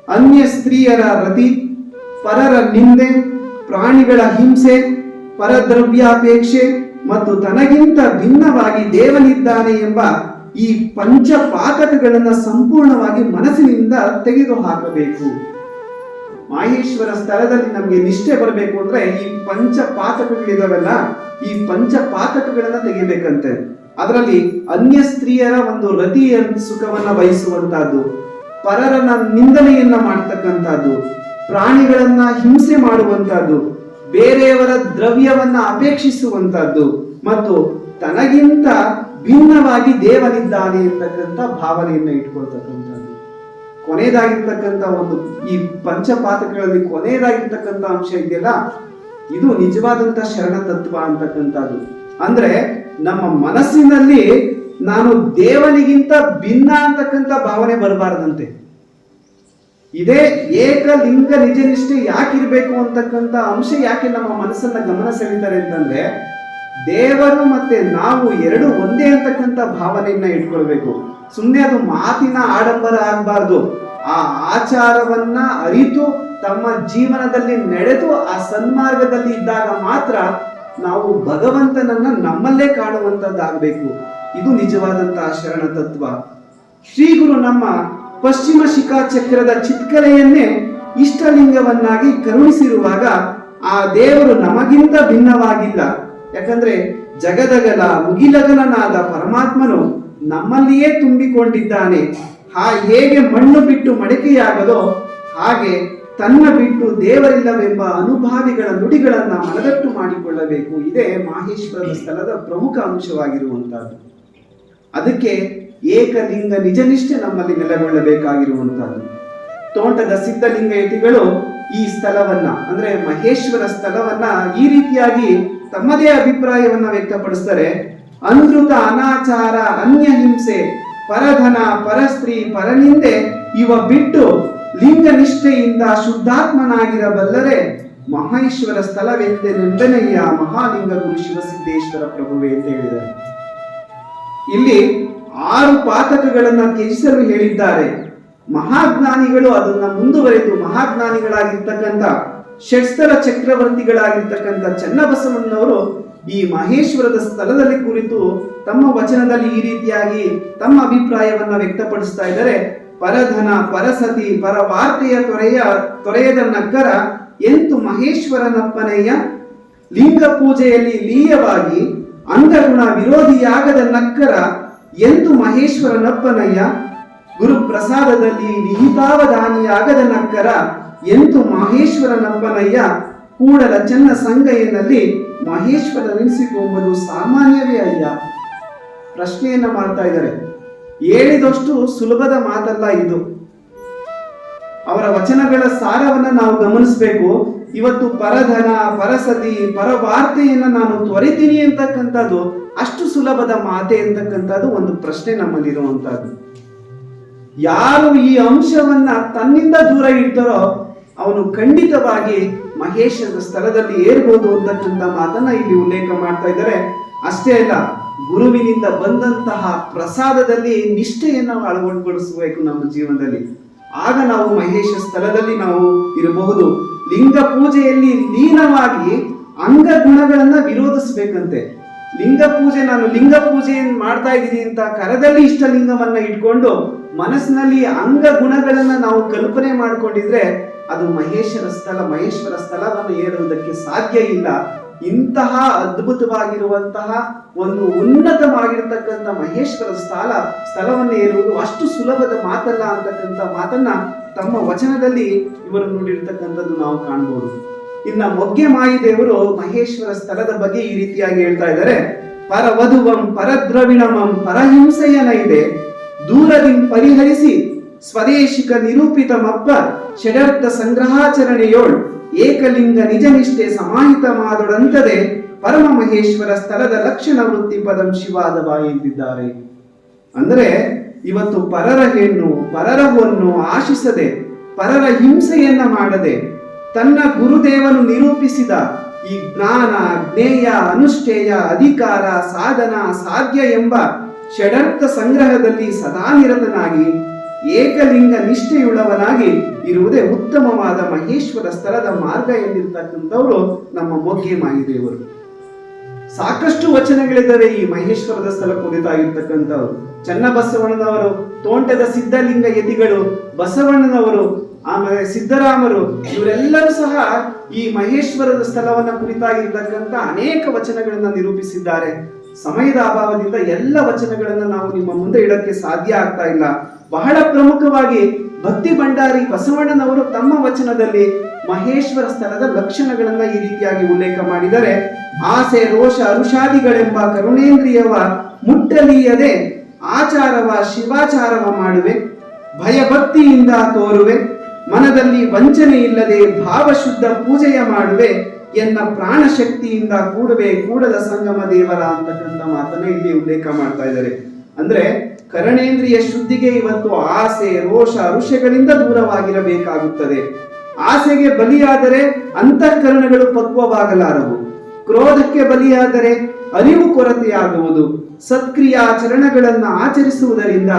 ಅನ್ಯ ಸ್ತ್ರೀಯರ ರತಿ ಪರರ ನಿಂದೆ, ಪ್ರಾಣಿಗಳ ಹಿಂಸೆ, ಪರದ್ರವ್ಯಾಪೇಕ್ಷೆ ಮತ್ತು ತನಗಿಂತ ಭಿನ್ನವಾಗಿ ದೇವನಿದ್ದಾನೆ ಎಂಬ ಈ ಪಂಚಪಾತಕಗಳನ್ನು ಸಂಪೂರ್ಣವಾಗಿ ಮನಸ್ಸಿನಿಂದ ತೆಗೆದು ಹಾಕಬೇಕು ಮಾಹೇಶ್ವರ ಸ್ಥಳದಲ್ಲಿ ನಮಗೆ ನಿಷ್ಠೆ ಬರಬೇಕು ಅಂದ್ರೆ ಈ ಪಂಚ ಪಾತಕಗಳಿದಾವೆಲ್ಲ ಈ ಪಂಚ ಪಾತಕಗಳನ್ನ ತೆಗಿಬೇಕಂತೆ. ಅದರಲ್ಲಿ ಅನ್ಯ ಸ್ತ್ರೀಯರ ಒಂದು ರತಿಯ ಸುಖವನ್ನ ಬಯಸುವಂತಹದ್ದು, ಪರರನ್ನ ನಿಂದನೆಯನ್ನ ಮಾಡ್ತಕ್ಕಂಥದ್ದು ಪ್ರಾಣಿಗಳನ್ನ ಹಿಂಸೆ ಮಾಡುವಂತಹದ್ದು, ಬೇರೆಯವರ ದ್ರವ್ಯವನ್ನ ಅಪೇಕ್ಷಿಸುವಂತಹದ್ದು ಮತ್ತು ತನಗಿಂತ ಭಿನ್ನವಾಗಿ ದೇವನಿದ್ದಾನೆ ಅಂತಕ್ಕಂಥ ಭಾವನೆಯನ್ನ ಇಟ್ಕೊಳ್ತಕ್ಕಂಥದ್ದು. ಕೊನೆಯದಾಗಿರ್ತಕ್ಕಂಥ ಒಂದು ಈ ಪಂಚಪಾತಕಗಳಲ್ಲಿ ಕೊನೆಯದಾಗಿರ್ತಕ್ಕಂಥ ಅಂಶ ಇದೆಯಲ್ಲ? ಇದು ನಿಜವಾದಂತ ಶರಣ ತತ್ವ ಅಂತಕ್ಕಂಥದ್ದು. ಅಂದ್ರೆ ನಮ್ಮ ಮನಸ್ಸಿನಲ್ಲಿ ನಾನು ದೇವನಿಗಿಂತ ಭಿನ್ನ ಅಂತಕ್ಕಂಥ ಭಾವನೆ ಬರಬಾರದಂತೆ. ಇದೇ ಏಕಲಿಂಗ ನಿಜ ನಿಷ್ಠೆ ಯಾಕಿರ್ಬೇಕು ಅಂತಕ್ಕಂಥ ಅಂಶ ಯಾಕೆ ನಮ್ಮ ಮನಸ್ಸನ್ನ ಗಮನ ಸೆಳೀತಾರೆ ಅಂತಂದ್ರೆ, ದೇವರು ಮತ್ತೆ ನಾವು ಎರಡು ಒಂದೇ ಅಂತಕ್ಕಂಥ ಭಾವನೆಯನ್ನ ಇಟ್ಕೊಳ್ಬೇಕು. ಸುಮ್ಮನೆ ಅದು ಮಾತಿನ ಆಡಂಬರ ಆಗಬಾರ್ದು. ಆ ಆಚಾರವನ್ನ ಅರಿತು ತಮ್ಮ ಜೀವನದಲ್ಲಿ ನಡೆದು ಆ ಸನ್ಮಾರ್ಗದಲ್ಲಿ ಇದ್ದಾಗ ಮಾತ್ರ ನಾವು ಭಗವಂತನನ್ನ ನಮ್ಮಲ್ಲೇ ಕಾಣುವಂತದ್ದಾಗಬೇಕು. ಇದು ನಿಜವಾದಂತಹ ಶರಣ ತತ್ವ. ಶ್ರೀ ಗುರು ನಮ್ಮ ಪಶ್ಚಿಮ ಶಿಖಾ ಚಕ್ರದ ಚಿತ್ಕಲೆಯನ್ನೇ ಇಷ್ಟಲಿಂಗವನ್ನಾಗಿ ಕರುಣಿಸಿರುವಾಗ ಆ ದೇವರು ನಮಗಿಂತ ಭಿನ್ನವಾಗಿಲ್ಲ. ಯಾಕಂದ್ರೆ ಜಗದಗಲ ಮುಗಿಲಗಲನಾದ ಪರಮಾತ್ಮನು ನಮ್ಮಲ್ಲಿಯೇ ತುಂಬಿಕೊಂಡಿದ್ದಾನೆ. ಆ ಹೇಗೆ ಮಣ್ಣು ಬಿಟ್ಟು ಮಡಿಕೆಯಾಗದೋ, ಹಾಗೆ ತನ್ನ ಬಿಟ್ಟು ದೇವರಿಲ್ಲವೆಂಬ ಅನುಭಾವಿಗಳ ನುಡಿಗಳನ್ನ ಮನದಟ್ಟು ಮಾಡಿಕೊಳ್ಳಬೇಕು. ಇದೇ ಮಾಹೇಶ್ವರದ ಸ್ಥಳದ ಪ್ರಮುಖ ಅಂಶವಾಗಿರುವಂತಹದ್ದು ಅದಕ್ಕೆ ಏಕಲಿಂಗ ನಿಜನಿಷ್ಠೆ ನಮ್ಮಲ್ಲಿ ನೆಲೆಗೊಳ್ಳಬೇಕಾಗಿರುವಂತಹದ್ದು ತೋಟದ ಸಿದ್ಧಲಿಂಗ ಯತಿಗಳು ಈ ಸ್ಥಳವನ್ನ, ಅಂದ್ರೆ ಮಹೇಶ್ವರ ಸ್ಥಳವನ್ನ ಈ ರೀತಿಯಾಗಿ ತಮ್ಮದೇ ಅಭಿಪ್ರಾಯವನ್ನ ವ್ಯಕ್ತಪಡಿಸ್ತಾರೆ. ಅನೃತ ಅನಾಚಾರ ಅನ್ಯ ಹಿಂಸೆ ಪರಧನ, ಪರಸ್ತ್ರೀ, ಪರನಿಂದೆ ಇವ ಬಿಟ್ಟು ಲಿಂಗ ನಿಷ್ಠೆಯಿಂದ ಶುದ್ಧಾತ್ಮನಾಗಿರಬಲ್ಲರೆ ಮಹೇಶ್ವರ ಸ್ಥಳವೆಂದೆನೆಂದನೆಯ ಮಹಾಲಿಂಗ ಗುರು ಶಿವಸಿದ್ದೇಶ್ವರ ಪ್ರಭುವೆ ಅಂತ ಹೇಳಿದರು ಇಲ್ಲಿ ಆರು ಪಾತಕಗಳನ್ನ ತ್ಯಜಿಸಲು ಹೇಳಿದ್ದಾರೆ. ಮಹಾಜ್ಞಾನಿಗಳು ಅದನ್ನ ಮುಂದುವರೆದು ಮಹಾಜ್ಞಾನಿಗಳಾಗಿರ್ತಕ್ಕಂಥ ಷಟ್ಸ್ಥರ ಚಕ್ರವರ್ತಿಗಳಾಗಿರ್ತಕ್ಕಂಥ ಚನ್ನಬಸವಣ್ಣನವರು ಈ ಮಹೇಶ್ವರದ ಸ್ಥಳದಲ್ಲಿ ಕುರಿತು ತಮ್ಮ ವಚನದಲ್ಲಿ ಈ ರೀತಿಯಾಗಿ ತಮ್ಮ ಅಭಿಪ್ರಾಯವನ್ನ ವ್ಯಕ್ತಪಡಿಸ್ತಾ ಇದ್ದಾರೆ. ಪರಧನ, ಪರಸತಿ, ಪರವಾರ್ತೆಯ ತೊರೆಯ, ತೊರೆಯದ ನಕ್ಕರ ಎಂತು ಮಹೇಶ್ವರನಪ್ಪನೆಯ ಲಿಂಗ ಪೂಜೆಯಲ್ಲಿ ಲೀಯವಾಗಿ ಅಂಗಗುಣ ವಿರೋಧಿಯಾಗದ ನಕ್ಕರ ಎಂತು ಮಹೇಶ್ವರನಪ್ಪನಯ್ಯ ಗುರು ಪ್ರಸಾದದಲ್ಲಿ ನಿಹಿತಾವಧಾನಿಯಾಗದ ನಕ್ಕರ ಎಂತು ಮಹೇಶ್ವರನಪ್ಪನಯ್ಯ ಕೂಡಲ ಚೆನ್ನ ಸಂಗಯ್ಯನಲ್ಲಿ ಮಹೇಶ್ವರನೆನಿಸಿಕೊಂಬುದು ಸಾಮಾನ್ಯವೇ ಅಲ್ಲ ಪ್ರಶ್ನೆಯನ್ನ ಮಾಡ್ತಾ ಇದ್ದಾರೆ. ಹೇಳಿದಷ್ಟು ಸುಲಭದ ಮಾತಲ್ಲ ಇದು. ಅವರ ವಚನಗಳ ಸಾರವನ್ನ ನಾವು ಗಮನಿಸಬೇಕು. ಇವತ್ತು ಪರಧನ, ಪರಸತಿ, ಪರವಾರ್ತೆಯನ್ನು ನಾನು ತ್ವರಿತೀನಿ ಅಂತಕ್ಕಂಥದ್ದು ಅಷ್ಟು ಸುಲಭದ ಮಾತೆ ಅಂತಕ್ಕಂಥದ್ದು ಒಂದು ಪ್ರಶ್ನೆ ನಮ್ಮಲ್ಲಿರುವಂತಹದ್ದು ಯಾರು ಈ ಅಂಶವನ್ನ ತನ್ನಿಂದ ದೂರ ಇಡ್ತಾರೋ ಅವನು ಖಂಡಿತವಾಗಿ ಮಹೇಶನ ಸ್ಥಳದಲ್ಲಿ ಏರ್ಬೋದು ಅಂತಕ್ಕಂಥ ಮಾತನ್ನ ಇಲ್ಲಿ ಉಲ್ಲೇಖ ಮಾಡ್ತಾ ಇದ್ದಾರೆ. ಅಷ್ಟೇ ಅಲ್ಲ, ಗುರುವಿನಿಂದ ಬಂದಂತಹ ಪ್ರಸಾದದಲ್ಲಿ ನಿಷ್ಠೆಯನ್ನು ಅಳವಡಿಸಬೇಕು ನಮ್ಮ ಜೀವನದಲ್ಲಿ. ಆಗ ನಾವು ಮಹೇಶ ಸ್ಥಳದಲ್ಲಿ ನಾವು ಇರಬಹುದು. ಲಿಂಗ ಪೂಜೆಯಲ್ಲಿ ಲೀನವಾಗಿ ಅಂಗ ಗುಣಗಳನ್ನ ವಿರೋಧಿಸಬೇಕಂತೆ. ಲಿಂಗ ಪೂಜೆ, ನಾನು ಲಿಂಗ ಪೂಜೆ ಮಾಡ್ತಾ ಇದ್ದೀನಿ ಅಂತ ಕರದಲ್ಲಿ ಇಷ್ಟ ಲಿಂಗವನ್ನ ಇಟ್ಕೊಂಡು ಮನಸ್ಸಿನಲ್ಲಿ ಅಂಗ ಗುಣಗಳನ್ನ ನಾವು ಕಲ್ಪನೆ ಮಾಡ್ಕೊಂಡಿದ್ರೆ ಅದು ಮಹೇಶ್ವರ ಸ್ಥಳ, ಮಹೇಶ್ವರ ಸ್ಥಳವನ್ನು ಏರುವುದಕ್ಕೆ ಸಾಧ್ಯ ಇಲ್ಲ ಇಂತಹ ಅದ್ಭುತವಾಗಿರುವಂತಹ ಒಂದು ಉನ್ನತವಾಗಿರತಕ್ಕಂಥ ಮಹೇಶ್ವರ ಸ್ಥಳ, ಸ್ಥಳವನ್ನು ಏರುವುದು ಅಷ್ಟು ಸುಲಭದ ಮಾತಲ್ಲ ಅಂತಕ್ಕಂಥ ಮಾತನ್ನ ತಮ್ಮ ವಚನದಲ್ಲಿ ಇವರು ನೋಡಿರ್ತಕ್ಕಂಥದ್ದು ನಾವು ಕಾಣಬಹುದು ಇನ್ನ ಮೊಗ್ಗೆ ಮಾಯಿದೇವರು ಮಹೇಶ್ವರ ಸ್ಥಳದ ಬಗ್ಗೆ ಈ ರೀತಿಯಾಗಿ ಹೇಳ್ತಾ ಇದ್ದಾರೆ. ಪರವಧುವಂ ಪರದ್ರವಿಣಮಂ ಪರಹಿಂಸೆಯನ ಇದೆ ದೂರದಿಂ ಪರಿಹರಿಸಿ, ಸ್ವದೇಶಿಕ ನಿರೂಪಿತಮಪ್ಪ ಷಡರ್ಥ ಸಂಗ್ರಹಾಚರಣೆಯೋಳ್. ಏಕಲಿಂಗ ನಿಜನಿಷ್ಠೆ ಸಮಾಹಿತ ಮಾದೊಡಂತದೆ ಪರಮ ಮಹೇಶ್ವರ ಸ್ಥಳದ ಲಕ್ಷಣ ವೃತ್ತಿ ಪದಂ ಶಿವಾದವ ಎಂದಿದ್ದಾರೆ. ಅಂದರೆ ಇವತ್ತು ಪರರ ಹೆಣ್ಣು ಪರರವನ್ನು ಆಶಿಸದೆ, ಪರರ ಹಿಂಸೆಯನ್ನ ಮಾಡದೆ, ತನ್ನ ಗುರುದೇವನು ನಿರೂಪಿಸಿದ ಈ ಜ್ಞಾನ, ಜ್ಞೇಯ, ಅನುಷ್ಠೇಯ, ಅಧಿಕಾರ, ಸಾಧನ, ಸಾಧ್ಯ ಎಂಬ ಷಡರ್ಥ ಸಂಗ್ರಹದಲ್ಲಿ ಸದಾ ನಿರತನಾಗಿ ಏಕಲಿಂಗ ನಿಷ್ಠೆಯುಳ್ಳವನಾಗಿ ಇರುವುದೇ ಉತ್ತಮವಾದ ಮಹೇಶ್ವರ ಸ್ಥಳದ ಮಾರ್ಗ ಎಂದಿರ್ತಕ್ಕಂಥವರು ನಮ್ಮ ಮೊಗ್ಗೆ ಮಾಯಿದೇವರು. ಸಾಕಷ್ಟು ವಚನಗಳಿದ್ದಾರೆ ಈ ಮಹೇಶ್ವರದ ಸ್ಥಳ ಕುರಿತಾಗಿರ್ತಕ್ಕಂಥವ್ರು. ಚನ್ನಬಸವಣ್ಣನವರು, ತೋಂಟದ ಸಿದ್ಧಲಿಂಗ ಯತಿಗಳು, ಬಸವಣ್ಣನವರು, ಆಮೇಲೆ ಸಿದ್ದರಾಮರು, ಇವರೆಲ್ಲರೂ ಸಹ ಈ ಮಹೇಶ್ವರದ ಸ್ಥಳವನ್ನ ಕುರಿತಾಗಿರ್ತಕ್ಕಂಥ ಅನೇಕ ವಚನಗಳನ್ನ ನಿರೂಪಿಸಿದ್ದಾರೆ. ಸಮಯದ ಅಭಾವದಿಂದ ಎಲ್ಲ ವಚನಗಳನ್ನ ನಾವು ನಿಮ್ಮ ಮುಂದೆ ಇಡಕ್ಕೆ ಸಾಧ್ಯ ಆಗ್ತಾ ಇಲ್ಲ. ಬಹಳ ಪ್ರಮುಖವಾಗಿ ಭಕ್ತಿ ಭಂಡಾರಿ ಬಸವಣ್ಣನವರು ತಮ್ಮ ವಚನದಲ್ಲಿ ಮಹೇಶ್ವರ ಸ್ಥಳದ ಲಕ್ಷಣಗಳನ್ನ ಈ ರೀತಿಯಾಗಿ ಉಲ್ಲೇಖ ಮಾಡಿದರೆ, ಆಸೆ, ರೋಷ, ಅರುಷಾದಿಗಳೆಂಬ ಕರುಣೇಂದ್ರಿಯವ ಮುಟ್ಟಲೀಯದೆ ಆಚಾರವ, ಶಿವಾಚಾರವ ಮಾಡುವೆ, ಭಯಭಕ್ತಿಯಿಂದ ತೋರುವೆ, ಮನದಲ್ಲಿ ವಂಚನೆ ಇಲ್ಲದೆ ಭಾವಶುದ್ಧ ಪೂಜೆಯ ಮಾಡುವೆ ಎನ್ನ ಪ್ರಾಣ ಶಕ್ತಿಯಿಂದ ಕೂಡುವೆ ಕೂಡದ ಸಂಗಮ ದೇವರ ಅಂತಕ್ಕಂಥ ಮಾತನ್ನ ಇಲ್ಲಿ ಉಲ್ಲೇಖ ಮಾಡ್ತಾ ಇದ್ದಾರೆ. ಅಂದ್ರೆ ಕರಣೇಂದ್ರಿಯ ಶುದ್ಧಿಗೆ ಇವತ್ತು ಆಸೆ, ರೋಷ, ಋಷಗಳಿಂದ ದೂರವಾಗಿರಬೇಕಾಗುತ್ತದೆ. ಆಸೆಗೆ ಬಲಿಯಾದರೆ ಅಂತಃಕರಣಗಳು ಪಕ್ವವಾಗಲಾರವು. ಕ್ರೋಧಕ್ಕೆ ಬಲಿಯಾದರೆ ಅರಿವು ಕೊರತೆಯಾಗುವುದು. ಸತ್ಕ್ರಿಯಾಚರಣೆಗಳನ್ನು ಆಚರಿಸುವುದರಿಂದ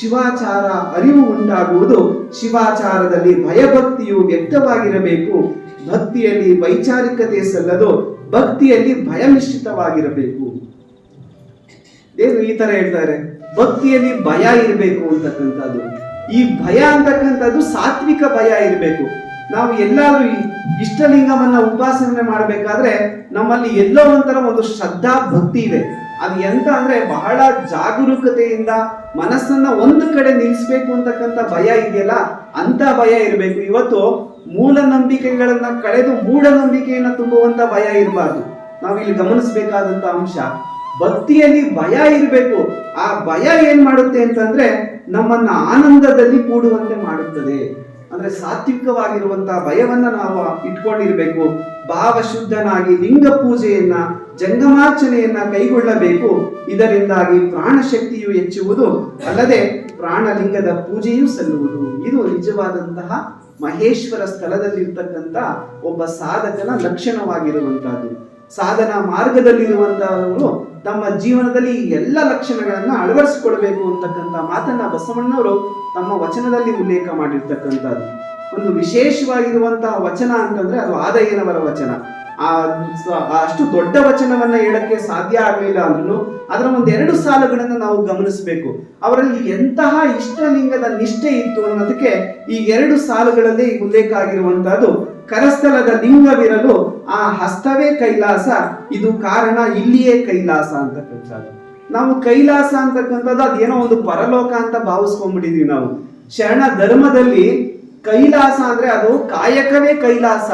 ಶಿವಾಚಾರ ಅರಿವು ಉಂಟಾಗುವುದು. ಶಿವಾಚಾರದಲ್ಲಿ ಭಯಭಕ್ತಿಯು ವ್ಯಕ್ತವಾಗಿರಬೇಕು. ಭಕ್ತಿಯಲ್ಲಿ ವೈಚಾರಿಕತೆ ಸಲ್ಲದು, ಭಕ್ತಿಯಲ್ಲಿ ಭಯ ಮಿಶ್ರಿತವಾಗಿರಬೇಕು ದೇವರು ಈ ತರ ಹೇಳ್ತಾರೆ. ಭಕ್ತಿಯಲ್ಲಿ ಭಯ ಇರಬೇಕು ಅಂತಕ್ಕಂಥದ್ದು. ಈ ಭಯ ಅಂತಕ್ಕಂಥದ್ದು ಸಾತ್ವಿಕ ಭಯ ಇರಬೇಕು. ನಾವು ಎಲ್ಲಾದ್ರೂ ಇಷ್ಟಲಿಂಗವನ್ನ ಉಪಾಸನೆ ಮಾಡಬೇಕಾದ್ರೆ ನಮ್ಮಲ್ಲಿ ಎಲ್ಲೋ ಒಂಥರ ಒಂದು ಶ್ರದ್ಧಾ ಭಕ್ತಿ ಇದೆ. ಅದು ಎಂತ ಅಂದ್ರೆ ಬಹಳ ಜಾಗರೂಕತೆಯಿಂದ ಮನಸ್ಸನ್ನ ಒಂದು ಕಡೆ ನಿಲ್ಲಿಸಬೇಕು ಅಂತಕ್ಕಂಥ ಭಯ ಇದೆಯಲ್ಲ, ಅಂತ ಭಯ ಇರಬೇಕು. ಇವತ್ತು ಮೂಢನಂಬಿಕೆಗಳನ್ನ ಕಳೆದು ಮೂಢನಂಬಿಕೆಯನ್ನ ತುಂಬುವಂತ ಭಯ ಇರಬಾರ್ದು. ನಾವು ಇಲ್ಲಿ ಗಮನಿಸಬೇಕಾದಂತ ಅಂಶ ಭಕ್ತಿಯಲ್ಲಿ ಭಯ ಇರಬೇಕು. ಆ ಭಯ ಏನ್ ಮಾಡುತ್ತೆ ಅಂತಂದ್ರೆ ನಮ್ಮನ್ನ ಆನಂದದಲ್ಲಿ ಕೂಡುವಂತೆ ಮಾಡುತ್ತದೆ. ಅಂದ್ರೆ ಸಾತ್ವಿಕವಾಗಿರುವಂತಹ ಭಯವನ್ನ ನಾವು ಇಟ್ಕೊಂಡಿರ್ಬೇಕು. ಭಾವಶುದ್ಧನಾಗಿ ಲಿಂಗ ಪೂಜೆಯನ್ನ, ಜಂಗಮಾರ್ಚನೆಯನ್ನ ಕೈಗೊಳ್ಳಬೇಕು. ಇದರಿಂದಾಗಿ ಪ್ರಾಣ ಶಕ್ತಿಯು ಹೆಚ್ಚುವುದು. ಅಲ್ಲದೆ ಪ್ರಾಣಲಿಂಗದ ಪೂಜೆಯೂ ಸಲ್ಲುವುದು. ಇದು ನಿಜವಾದಂತಹ ಮಹೇಶ್ವರ ಸ್ಥಳದಲ್ಲಿರ್ತಕ್ಕಂಥ ಒಬ್ಬ ಸಾಧಕನ ಲಕ್ಷಣವಾಗಿರುವಂತಹದ್ದು. ಸಾಧನ ಮಾರ್ಗದಲ್ಲಿರುವಂತಹವರು ತಮ್ಮ ಜೀವನದಲ್ಲಿ ಎಲ್ಲ ಲಕ್ಷಣಗಳನ್ನು ಅಳವಡಿಸಿಕೊಳ್ಬೇಕು ಅಂತಕ್ಕಂಥ ಮಾತನ್ನ ಬಸವಣ್ಣವರು ತಮ್ಮ ವಚನದಲ್ಲಿ ಉಲ್ಲೇಖ ಮಾಡಿರ್ತಕ್ಕಂಥದ್ದು. ಒಂದು ವಿಶೇಷವಾಗಿರುವಂತಹ ವಚನ ಅಂತಂದ್ರೆ ಅದು ಆದಯ್ಯನವರ ವಚನ. ಆ ಆ ಅಷ್ಟು ದೊಡ್ಡ ವಚನವನ್ನ ಹೇಳಕ್ಕೆ ಸಾಧ್ಯ ಆಗಲಿಲ್ಲ ಅಂದ್ರೂ ಅದರ ಒಂದೆರಡು ಸಾಲುಗಳನ್ನು ನಾವು ಗಮನಿಸಬೇಕು. ಅವರಲ್ಲಿ ಎಂತಹ ಇಷ್ಟಲಿಂಗದ ನಿಷ್ಠೆ ಇತ್ತು ಅನ್ನೋದಕ್ಕೆ ಈ ಎರಡು ಸಾಲುಗಳಲ್ಲಿ ಉಲ್ಲೇಖ ಆಗಿರುವಂತಹದ್ದು ಕರಸ್ಥಲದ ಲಿಂಗವಿರಲು ಆ ಹಸ್ತವೇ ಕೈಲಾಸ, ಇದು ಕಾರಣ ಇಲ್ಲಿಯೇ ಕೈಲಾಸ ಅಂತಕ್ಕಂಥದ್ದು ನಾವು ಕೈಲಾಸ ಅಂತಕ್ಕಂಥದ್ದು ಅದೇನೋ ಒಂದು ಪರಲೋಕ ಅಂತ ಭಾವಿಸ್ಕೊಂಡ್ಬಿಟ್ಟಿದೀವಿ ನಾವು. ಶರಣ ಧರ್ಮದಲ್ಲಿ ಕೈಲಾಸ ಅಂದ್ರೆ ಅದು ಕಾಯಕವೇ ಕೈಲಾಸ.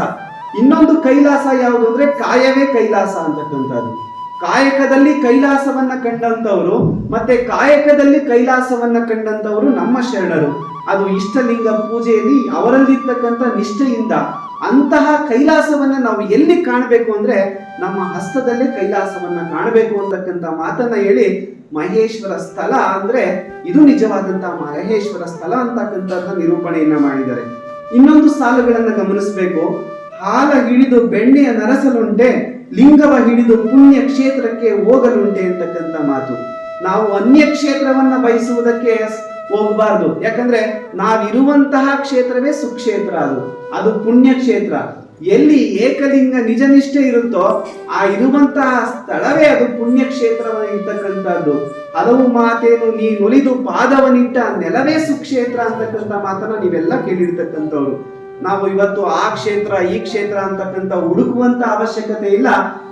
ಇನ್ನೊಂದು ಕೈಲಾಸ ಯಾವುದು ಅಂದ್ರೆ ಕಾಯವೇ ಕೈಲಾಸ ಅಂತಕ್ಕಂಥದ್ದು ಕಾಯಕದಲ್ಲಿ ಕೈಲಾಸವನ್ನ ಕಂಡಂತವರು ಮತ್ತೆ ಕಾಯಕದಲ್ಲಿ ಕೈಲಾಸವನ್ನ ಕಂಡಂತವರು ನಮ್ಮ ಶರಣರು. ಅದು ಇಷ್ಟಲಿಂಗ ಪೂಜೆಯಲ್ಲಿ ಅವರಲ್ಲಿರ್ತಕ್ಕಂಥ ನಿಷ್ಠೆಯಿಂದ ಅಂತಹ ಕೈಲಾಸವನ್ನ ನಾವು ಎಲ್ಲಿ ಕಾಣಬೇಕು ಅಂದ್ರೆ ನಮ್ಮ ಹಸ್ತದಲ್ಲೇ ಕೈಲಾಸವನ್ನ ಕಾಣಬೇಕು ಅಂತಕ್ಕಂಥ ಮಾತನ್ನ ಹೇಳಿ ಮಹೇಶ್ವರ ಸ್ಥಳ ಅಂದ್ರೆ ಇದು ನಿಜವಾದಂತಹ ಮಹೇಶ್ವರ ಸ್ಥಳ ಅಂತಕ್ಕಂಥದ್ದು ನಿರೂಪಣೆಯನ್ನ ಮಾಡಿದ್ದಾರೆ. ಇನ್ನೊಂದು ಸಾಲುಗಳನ್ನ ಗಮನಿಸಬೇಕು. ಹಾಲ ಹಿಡಿದು ಬೆಣ್ಣೆಯ ನರಸಲುಂಟೆ ಲಿಂಗವ ಹಿಡಿದು ಪುಣ್ಯ ಕ್ಷೇತ್ರಕ್ಕೆ ಹೋಗಲುಂಟೆ ಅಂತಕ್ಕಂಥ ಮಾತು. ನಾವು ಅನ್ಯ ಕ್ಷೇತ್ರವನ್ನ ಬಯಸುವುದಕ್ಕೆ ಹೋಗಬಾರ್ದು. ಯಾಕಂದ್ರೆ ನಾವಿರುವಂತಹ ಕ್ಷೇತ್ರವೇ ಸುಕ್ಷೇತ್ರ ಅದು. ಅದು ಪುಣ್ಯ ಕ್ಷೇತ್ರ ಎಲ್ಲಿ ಏಕಲಿಂಗ ನಿಜನಿಷ್ಠೆ ಇರುತ್ತೋ ಆ ಇರುವಂತಹ ಸ್ಥಳವೇ ಅದು ಪುಣ್ಯ ಕ್ಷೇತ್ರವಾಗಿರ್ತಕ್ಕಂಥದ್ದು ಹಲವು ಮಾತೇನು ನೀ ಒಲಿದು ಪಾದವನಿಟ್ಟ ನೆಲವೇ ಸುಕ್ಷೇತ್ರ ಅಂತಕ್ಕಂಥ ಮಾತನ್ನ ನೀವೆಲ್ಲ ಕೇಳಿರ್ತಕ್ಕಂಥವ್ರು. ನಾವು ಇವತ್ತು ಆ ಕ್ಷೇತ್ರ, ಈ ಕ್ಷೇತ್ರ ಅಂತಕ್ಕಂಥ ಹುಡುಕುವಂತ ಅವಶ್ಯಕತೆ ಇಲ್ಲ.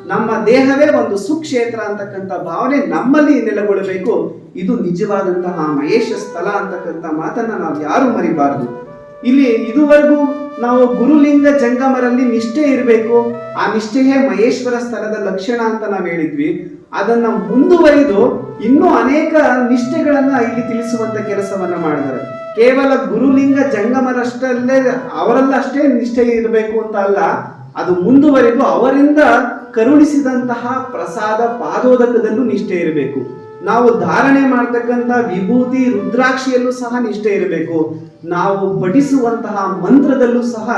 ನಮ್ಮ ದೇಹವೇ ಒಂದು ಸುಕ್ಷೇತ್ರ ಅಂತಕ್ಕಂಥ ಭಾವನೆ ನಮ್ಮಲ್ಲಿ ನೆಲೆಗೊಳ್ಳಬೇಕು. ಇದು ನಿಜವಾದಂತಹ ಮಹೇಶ ಸ್ಥಳ ಅಂತಕ್ಕಂಥ ಮಾತನ್ನ ನಾವು ಯಾರು ಮರಿಬಾರದು. ಇಲ್ಲಿ ಇದುವರೆಗೂ ನಾವು ಗುರುಲಿಂಗ ಜಂಗಮರಲ್ಲಿ ನಿಷ್ಠೆ ಇರಬೇಕು. ಆ ನಿಷ್ಠೆಯೇ ಮಹೇಶ್ವರ ಸ್ಥಳದ ಲಕ್ಷಣ ಅಂತ ನಾವು ಹೇಳಿದ್ವಿ. ಅದನ್ನ ಮುಂದುವರಿದು ಇನ್ನೂ ಅನೇಕ ನಿಷ್ಠೆಗಳನ್ನ ಇಲ್ಲಿ ತಿಳಿಸುವಂತ ಕೆಲಸವನ್ನ ಮಾಡಿದ್ದಾರೆ. ಕೇವಲ ಗುರುಲಿಂಗ ಜಂಗಮರಷ್ಟಲ್ಲೇ ಅವರಲ್ಲಷ್ಟೇ ನಿಷ್ಠೆ ಇರಬೇಕು ಅಂತ ಅಲ್ಲ, ಅದು ಮುಂದುವರೆದು ಅವರಿಂದ ಕರುಣಿಸಿದಂತಹ ಪ್ರಸಾದ ಪಾದೋದಕದಲ್ಲೂ ನಿಷ್ಠೆ ಇರಬೇಕು. ನಾವು ಧಾರಣೆ ಮಾಡ್ತಕ್ಕಂಥ ವಿಭೂತಿ, ರುದ್ರಾಕ್ಷಿಯಲ್ಲೂ ಸಹ ನಿಷ್ಠೆ ಇರಬೇಕು. ನಾವು ಪಠಿಸುವಂತಹ ಮಂತ್ರದಲ್ಲೂ ಸಹ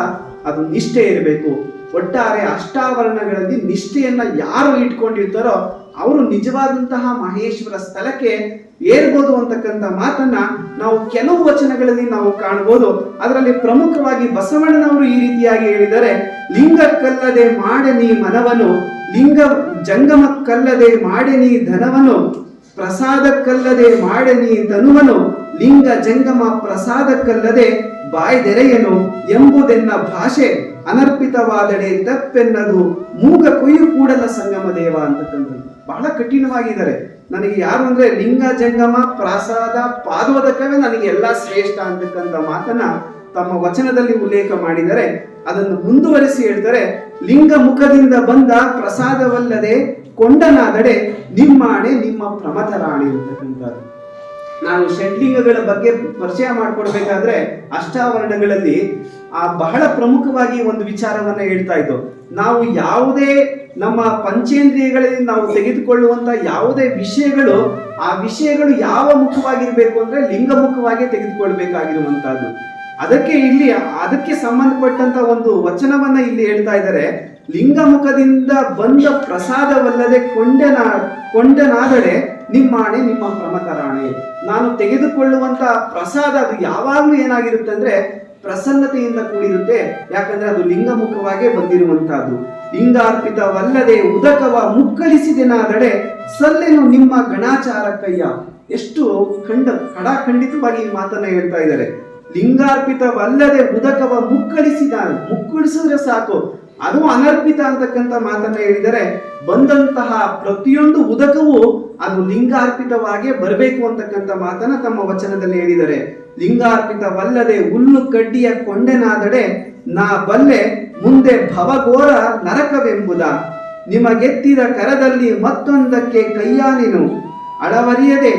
ಅದು ನಿಷ್ಠೆ ಇರಬೇಕು. ಒಟ್ಟಾರೆ ಅಷ್ಟಾವರಣಗಳಲ್ಲಿ ನಿಷ್ಠೆಯನ್ನ ಯಾರು ಇಟ್ಕೊಂಡಿರ್ತಾರೋ, ಅವರು ನಿಜವಾದಂತಹ ಮಹೇಶ್ವರ ಸ್ಥಳಕ್ಕೆ ಏರ್ಬೋದು ಅಂತಕ್ಕಂಥ ಮಾತನ್ನ ನಾವು ಕೆಲವು ವಚನಗಳಲ್ಲಿ ನಾವು ಕಾಣಬಹುದು. ಅದರಲ್ಲಿ ಪ್ರಮುಖವಾಗಿ ಬಸವಣ್ಣನವರು ಈ ರೀತಿಯಾಗಿ ಹೇಳಿದರೆ ಲಿಂಗಕ್ಕಲ್ಲದೆ ಮಾಡನಿ ಮನವನು, ಲಿಂಗ ಜಂಗಮಕ್ಕಲ್ಲದೆ ಮಾಡನಿ ಧನವನು ಪ್ರಸಾದಕ್ಕಲ್ಲದೆ ಮಾಡನಿ ಧನುವನು, ಲಿಂಗ ಜಂಗಮ ಪ್ರಸಾದಕ್ಕಲ್ಲದೆ ಬಾಯ್ದೆರೆಯನು ಎಂಬುದೆನ್ನ ಭಾಷೆ ಅನರ್ಪಿತವಾದಡೆ ತಪ್ಪೆನ್ನದು ಮೂಗ ಕೊಯ್ಯು ಕೂಡಲ ಸಂಗಮ ದೇವ ಅಂತಕ್ಕಂಥದ್ದು ಬಹಳ ಕಠಿಣವಾಗಿದ್ದಾರೆ. ನನಗೆ ಯಾರು ಅಂದ್ರೆ ಲಿಂಗ, ಜಂಗಮ, ಪ್ರಾಸಾದ ಪಾದೋದಕವೇ ನನಗೆ ಎಲ್ಲ ಶ್ರೇಷ್ಠ ಅಂತಕ್ಕಂಥ ಮಾತನ್ನ ತಮ್ಮ ವಚನದಲ್ಲಿ ಉಲ್ಲೇಖ ಮಾಡಿದರೆ, ಅದನ್ನು ಮುಂದುವರಿಸಿ ಹೇಳಿದರೆ ಲಿಂಗ ಮುಖದಿಂದ ಬಂದ ಪ್ರಸಾದವಲ್ಲದೆ ಕೊಂಡನಾದಡೆ ನಿಮ್ಮಾಣೆ ನಿಮ್ಮ ಪ್ರಮಥರಾಣಿ ಅಂತಕ್ಕಂಥದ್ದು ನಾನು ಷಡ್ಲಿಂಗಗಳ ಬಗ್ಗೆ ಪರಿಚಯ ಮಾಡಿಕೊಡ್ಬೇಕಾದ್ರೆ ಅಷ್ಟಾವರಣಗಳಲ್ಲಿ ಆ ಬಹಳ ಪ್ರಮುಖವಾಗಿ ಒಂದು ವಿಚಾರವನ್ನ ಹೇಳ್ತಾ ಇದ್ದು, ನಾವು ಯಾವುದೇ ನಮ್ಮ ಪಂಚೇಂದ್ರಿಯಗಳಲ್ಲಿ ನಾವು ತೆಗೆದುಕೊಳ್ಳುವಂತ ಯಾವುದೇ ವಿಷಯಗಳು, ಆ ವಿಷಯಗಳು ಯಾವ ಮುಖವಾಗಿರ್ಬೇಕು ಅಂದ್ರೆ ಲಿಂಗ ಮುಖವಾಗಿ ತೆಗೆದುಕೊಳ್ಬೇಕಾಗಿರುವಂತಹದ್ದು. ಅದಕ್ಕೆ ಇಲ್ಲಿ, ಅದಕ್ಕೆ ಸಂಬಂಧಪಟ್ಟಂತ ಒಂದು ವಚನವನ್ನ ಇಲ್ಲಿ ಹೇಳ್ತಾ ಇದ್ದಾರೆ. ಲಿಂಗ ಮುಖದಿಂದ ಬಂದ ಪ್ರಸಾದವಲ್ಲದೆ ಕೊಂಡನ ಕೊಂಡನಾದಡೆ ನಿಮ್ಮಾಣೆ, ನಿಮ್ಮ ಪ್ರಮಕರಾಣೆ ನಾನು ತೆಗೆದುಕೊಳ್ಳುವಂತ ಪ್ರಸಾದ ಅದು ಯಾವಾಗಲೂ ಏನಾಗಿರುತ್ತೆ ಅಂದ್ರೆ ಪ್ರಸನ್ನತೆಯಿಂದ ಕೂಡಿರುತ್ತೆ. ಯಾಕಂದ್ರೆ ಅದು ಲಿಂಗ ಮುಖವಾಗೇ ಬಂದಿರುವಂತಹದ್ದು ಲಿಂಗಾರ್ಪಿತವಲ್ಲದೆ ಉದಕವ ಮುಕ್ಕಳಿಸಿದೆನಾದಡೆ ಸಲ್ಲೆನು ನಿಮ್ಮ ಗಣಾಚಾರಕ್ಕಯ್ಯ. ಎಷ್ಟು ಖಂಡ ಕಡಾಖಂಡಿತವಾಗಿ ಈ ಮಾತನ್ನ ಹೇಳ್ತಾ ಇದ್ದಾರೆ. ಲಿಂಗಾರ್ಪಿತವಲ್ಲದೆ ಉದಕವ ಮುಕ್ಕಳಿಸಿದ ಮುಕ್ಕಳಿಸಿದ್ರೆ ಸಾಕು. ಅದು ಅನರ್ಪಿತ ಅಂತಕ್ಕಂಥ ಮಾತನ್ನ ಹೇಳಿದರೆ ಬಂದಂತಹ ಪ್ರತಿಯೊಂದು ಉದಕವು ಅದು ಲಿಂಗಾರ್ಪಿತವಾಗಿ ಬರಬೇಕು ಅಂತಕ್ಕಂಥ ಮಾತನ್ನ ತಮ್ಮ ವಚನದಲ್ಲಿ ಹೇಳಿದರೆ. ಲಿಂಗಾರ್ಪಿತವಲ್ಲದೆ ಹುಲ್ಲು ಕಡ್ಡಿಯ ಕೊಂಡೆನಾದಡೆ, ನಾ ಬಲ್ಲೆ ಮುಂದೆ ಭವಘೋರ ನರಕವೆಂಬುದ. ನಿಮಗೆತ್ತಿದ ಕರದಲ್ಲಿ ಮತ್ತೊಂದಕ್ಕೆ ಕೈಯಾಲಿನು ಅಳವರಿಯದೆ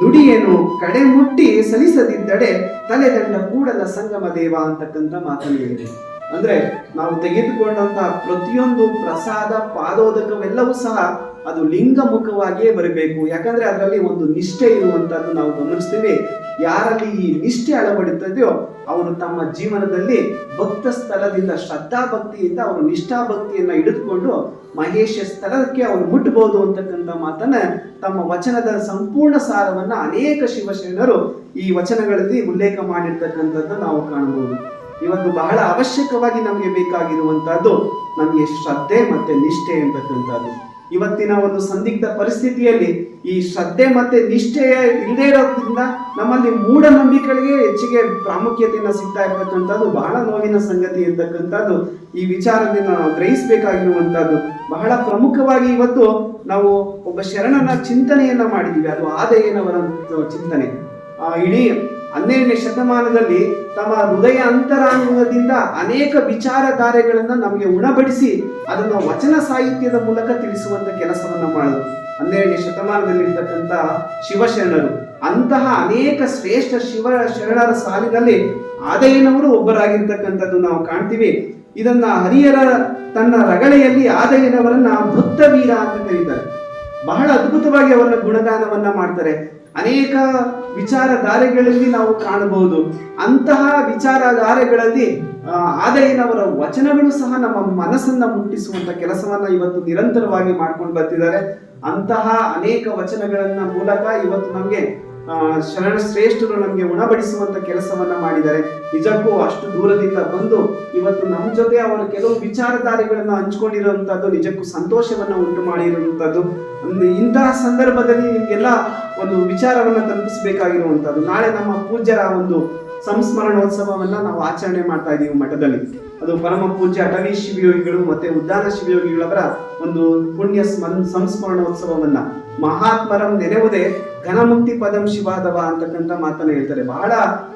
ನುಡಿಯೇನು, ಕಡೆ ಮುಟ್ಟಿ ಸಲಿಸದಿದ್ದಡೆ, ತಲೆದಂಡ ಕೂಡಲ ಸಂಗಮ ದೇವ ಅಂತಕ್ಕಂಥ ಮಾತನ್ನು ಹೇಳಿದೆ. ಅಂದ್ರೆ ನಾವು ತೆಗೆದುಕೊಂಡಂತಹ ಪ್ರತಿಯೊಂದು ಪ್ರಸಾದ ಪಾದೋದಕವೆಲ್ಲವೂ ಸಹ ಅದು ಲಿಂಗ ಮುಖವಾಗಿಯೇ ಬರಬೇಕು. ಯಾಕಂದ್ರೆ ಅದರಲ್ಲಿ ಒಂದು ನಿಷ್ಠೆ ಇರುವಂತದ್ದು ನಾವು ಗಮನಿಸ್ತೀವಿ. ಯಾರಲ್ಲಿ ಈ ನಿಷ್ಠೆ ಅಳವಡುತ್ತದೆಯೋ ಅವರು ತಮ್ಮ ಜೀವನದಲ್ಲಿ ಭಕ್ತ ಸ್ಥಳದಿಂದ ಶ್ರದ್ಧಾ ಭಕ್ತಿಯಿಂದ ಅವರು ನಿಷ್ಠಾ ಭಕ್ತಿಯನ್ನ ಹಿಡಿದುಕೊಂಡು ಮಹೇಶ ಸ್ಥಳಕ್ಕೆ ಅವರು ಮುಟ್ಟಬಹುದು ಅಂತಕ್ಕಂಥ ಮಾತನ್ನ ತಮ್ಮ ವಚನದ ಸಂಪೂರ್ಣ ಸಾರವನ್ನ ಅನೇಕ ಶಿವಶರಣರು ಈ ವಚನಗಳಲ್ಲಿ ಉಲ್ಲೇಖ ಮಾಡಿರ್ತಕ್ಕಂಥದ್ದು ನಾವು ಕಾಣಬಹುದು. ಇವತ್ತು ಬಹಳ ಅವಶ್ಯಕವಾಗಿ ನಮಗೆ ಬೇಕಾಗಿರುವಂತಹದ್ದು ನಮಗೆ ಶ್ರದ್ಧೆ ಮತ್ತೆ ನಿಷ್ಠೆ ಅಂತಕ್ಕಂಥದ್ದು ಇವತ್ತಿನ ಒಂದು ಸಂದಿಗ್ಧ ಪರಿಸ್ಥಿತಿಯಲ್ಲಿ ಈ ಶ್ರದ್ಧೆ ಮತ್ತೆ ನಿಷ್ಠೆ ಇಲ್ಲದೆ ಇರೋದ್ರಿಂದ ನಮ್ಮಲ್ಲಿ ಮೂಢನಂಬಿಕೆಗಳಿಗೆ ಹೆಚ್ಚಿಗೆ ಪ್ರಾಮುಖ್ಯತೆಯನ್ನು ಸಿಗ್ತಾ ಇರತಕ್ಕಂಥದ್ದು ಬಹಳ ನೋವಿನ ಸಂಗತಿ ಇರ್ತಕ್ಕಂಥದ್ದು ಈ ವಿಚಾರದಿಂದ ನಾವು ಗ್ರಹಿಸಬೇಕಾಗಿರುವಂತಹದ್ದು. ಬಹಳ ಪ್ರಮುಖವಾಗಿ ಇವತ್ತು ನಾವು ಒಬ್ಬ ಶರಣನ ಚಿಂತನೆಯನ್ನ ಮಾಡಿದ್ದೀವಿ ಅದು ಆದಯನವರ ಚಿಂತನೆ. ಆ, ಇಡೀ ಹನ್ನೆರಡನೇ ಶತಮಾನದಲ್ಲಿ ತಮ್ಮ ಹೃದಯ ಅಂತರಾಂಗದಿಂದ ಅನೇಕ ವಿಚಾರಧಾರೆಗಳನ್ನು ನಮಗೆ ಉಣಬಡಿಸಿ ಅದನ್ನು ವಚನ ಸಾಹಿತ್ಯದ ಮೂಲಕ ತಿಳಿಸುವಂತ ಕೆಲಸವನ್ನು ಮಾಡಿದರು. ಹನ್ನೆರಡನೇ ಶತಮಾನದಲ್ಲಿ ಇರ್ತಕ್ಕಂಥ ಶಿವಶರಣರು. ಅಂತಹ ಅನೇಕ ಶ್ರೇಷ್ಠ ಶಿವ ಶರಣರ ಸಾಲಿನಲ್ಲಿ ಆದಯ್ಯನವರು ಒಬ್ಬರಾಗಿರ್ತಕ್ಕಂಥದ್ದು ನಾವು ಕಾಣ್ತೀವಿ. ಇದನ್ನ ಹರಿಯರ ತನ್ನ ರಗಳೆಯಲ್ಲಿ ಆದಯ್ಯನವರನ್ನ ಭಕ್ತ ವೀರ ಅಂತ ಕರೀತಾರೆ. ಬಹಳ ಅದ್ಭುತವಾಗಿ ಅವರ ಗುಣಗಾನವನ್ನ ಮಾಡ್ತಾರೆ. ಅನೇಕ ವಿಚಾರಧಾರೆಗಳಲ್ಲಿ ನಾವು ಕಾಣಬಹುದು. ಅಂತಹ ವಿಚಾರಧಾರೆಗಳಲ್ಲಿ ಆದಾಯನವರ ವಚನಗಳು ಸಹ ನಮ್ಮ ಮನಸ್ಸನ್ನ ಮುಟ್ಟಿಸುವಂತ ಕೆಲಸವನ್ನ ಇವತ್ತು ನಿರಂತರವಾಗಿ ಮಾಡ್ಕೊಂಡು ಬರ್ತಿದ್ದಾರೆ. ಅಂತಹ ಅನೇಕ ವಚನಗಳನ್ನ ಮೂಲಕ ಇವತ್ತು ನಮಗೆ ಶರಣ ಶ್ರೇಷ್ಠರು ನಮಗೆ ಉಣಬಡಿಸುವಂತ ಕೆಲಸವನ್ನ ಮಾಡಿದ್ದಾರೆ. ನಿಜಕ್ಕೂ ಅಷ್ಟು ದೂರದಿಂದ ಬಂದು ಇವತ್ತು ನಮ್ಮ ಜೊತೆ ಅವರು ಕೆಲವು ವಿಚಾರಧಾರೆಗಳನ್ನು ಹಂಚ್ಕೊಂಡಿರುವಂತದ್ದು ನಿಜಕ್ಕೂ ಸಂತೋಷವನ್ನ ಉಂಟು ಮಾಡಿರುವಂತದ್ದು ಇಂತಹ ಸಂದರ್ಭದಲ್ಲಿ ನಿಮಗೆಲ್ಲ ಒಂದು ವಿಚಾರವನ್ನ ತಲುಪಿಸಬೇಕಾಗಿರುವಂತದ್ದು ನಾಳೆ ನಮ್ಮ ಪೂಜ್ಯರ ಒಂದು ಸಂಸ್ಮರಣೋತ್ಸವವನ್ನ ನಾವು ಆಚರಣೆ ಮಾಡ್ತಾ ಇದೀವಿ ಮಠದಲ್ಲಿ. ಅದು ಪರಮ ಪೂಜ್ಯ ಅಟವಿ ಶಿವಯೋಗಿಗಳು ಮತ್ತೆ ಉದ್ದಾನ ಶಿವಯೋಗಿಗಳವರ ಒಂದು ಪುಣ್ಯ ಸ್ಮರಣ ಸಂಸ್ಮರಣೋತ್ಸವವನ್ನ. ಮಹಾತ್ಮರಂ ನೆನೆವುದೇ ಘನಮುಕ್ತಿ ಪದಂ ಶಿವಾದವ ಅಂತಕ್ಕಂಥ ಮಾತನ್ನ ಹೇಳ್ತಾರೆ. ಬಹಳ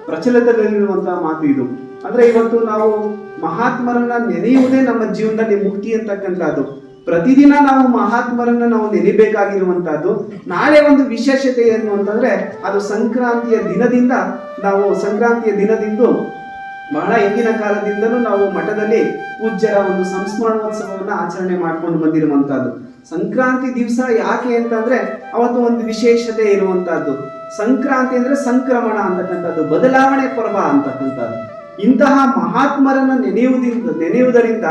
ಪ್ರಚಲಿತದಲ್ಲಿರುವಂತಹ ಮಾತು ಇದು. ಅಂದ್ರೆ ಇವತ್ತು ನಾವು ಮಹಾತ್ಮರನ್ನ ನೆನೆಯುವುದೇ ನಮ್ಮ ಜೀವನದಲ್ಲಿ ಮುಕ್ತಿ ಅಂತಕ್ಕಂಥದ್ದು. ಪ್ರತಿದಿನ ನಾವು ಮಹಾತ್ಮರನ್ನ ನಾವು ನೆನೆಬೇಕಾಗಿರುವಂತಹದ್ದು, ನಾಳೆ ಒಂದು ವಿಶೇಷತೆ ಏನು ಅಂತಂದ್ರೆ, ಅದು ಸಂಕ್ರಾಂತಿಯ ದಿನದಿಂದ ನಾವು ಸಂಕ್ರಾಂತಿಯ ದಿನದಿಂದ ಬಹಳ ಹಿಂದಿನ ಕಾಲದಿಂದಲೂ ನಾವು ಮಠದಲ್ಲಿ ಪೂಜ್ಯರ ಒಂದು ಸಂಸ್ಮರಣೋತ್ಸವವನ್ನು ಆಚರಣೆ ಮಾಡ್ಕೊಂಡು ಬಂದಿರುವಂತಹದ್ದು. ಸಂಕ್ರಾಂತಿ ದಿವಸ ಯಾಕೆ ಅಂತಂದ್ರೆ, ಅವತ್ತು ಒಂದು ವಿಶೇಷತೆ ಇರುವಂತಹದ್ದು. ಸಂಕ್ರಾಂತಿ ಅಂದ್ರೆ ಸಂಕ್ರಮಣ ಅಂತಕ್ಕಂಥದ್ದು, ಬದಲಾವಣೆ ಪರ್ವ ಅಂತಕ್ಕಂಥದ್ದು. ಇಂತಹ ಮಹಾತ್ಮರನ್ನ ನೆನೆಯುವುದರಿಂದ ನೆನೆಯುವುದರಿಂದ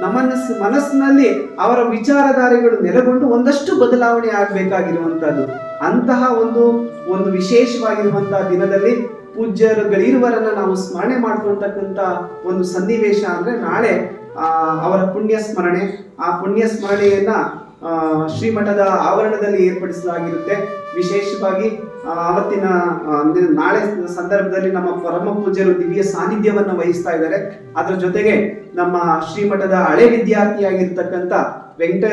ನಮ್ಮ ಮನಸ್ಸು ಮನಸ್ಸಿನಲ್ಲಿ ಅವರ ವಿಚಾರಧಾರೆಗಳು ನೆಲೆಗೊಂಡು ಒಂದಷ್ಟು ಬದಲಾವಣೆ ಆಗಬೇಕಾಗಿರುವಂತಹದ್ದು ಅಂತಹ ಒಂದು ಒಂದು ವಿಶೇಷವಾಗಿರುವಂತಹ ದಿನದಲ್ಲಿ ಪೂಜ್ಯರುಗಳಿರುವರನ್ನ ನಾವು ಸ್ಮರಣೆ ಮಾಡ್ಕೊಳ್ತಕ್ಕಂಥ ಒಂದು ಸನ್ನಿವೇಶ ಅಂದ್ರೆ ನಾಳೆ ಅವರ ಪುಣ್ಯ ಸ್ಮರಣೆ. ಆ ಪುಣ್ಯ ಸ್ಮರಣೆಯನ್ನ ಶ್ರೀಮಠದ ಆವರಣದಲ್ಲಿ ಏರ್ಪಡಿಸಲಾಗಿರುತ್ತೆ. ವಿಶೇಷವಾಗಿ ಆ, ಅವತ್ತಿನ ಅಂದ್ರೆ ನಾಳೆ ಸಂದರ್ಭದಲ್ಲಿ ನಮ್ಮ ಪರಮ ಪೂಜ್ಯರು ದಿವ್ಯ ಸಾನ್ನಿಧ್ಯವನ್ನ ವಹಿಸ್ತಾ ಇದ್ದಾರೆ. ಅದರ ಜೊತೆಗೆ ನಮ್ಮ ಶ್ರೀಮಠದ ಹಳೆ ವಿದ್ಯಾರ್ಥಿಯಾಗಿರ್ತಕ್ಕಂಥ ವೆಂಕಟ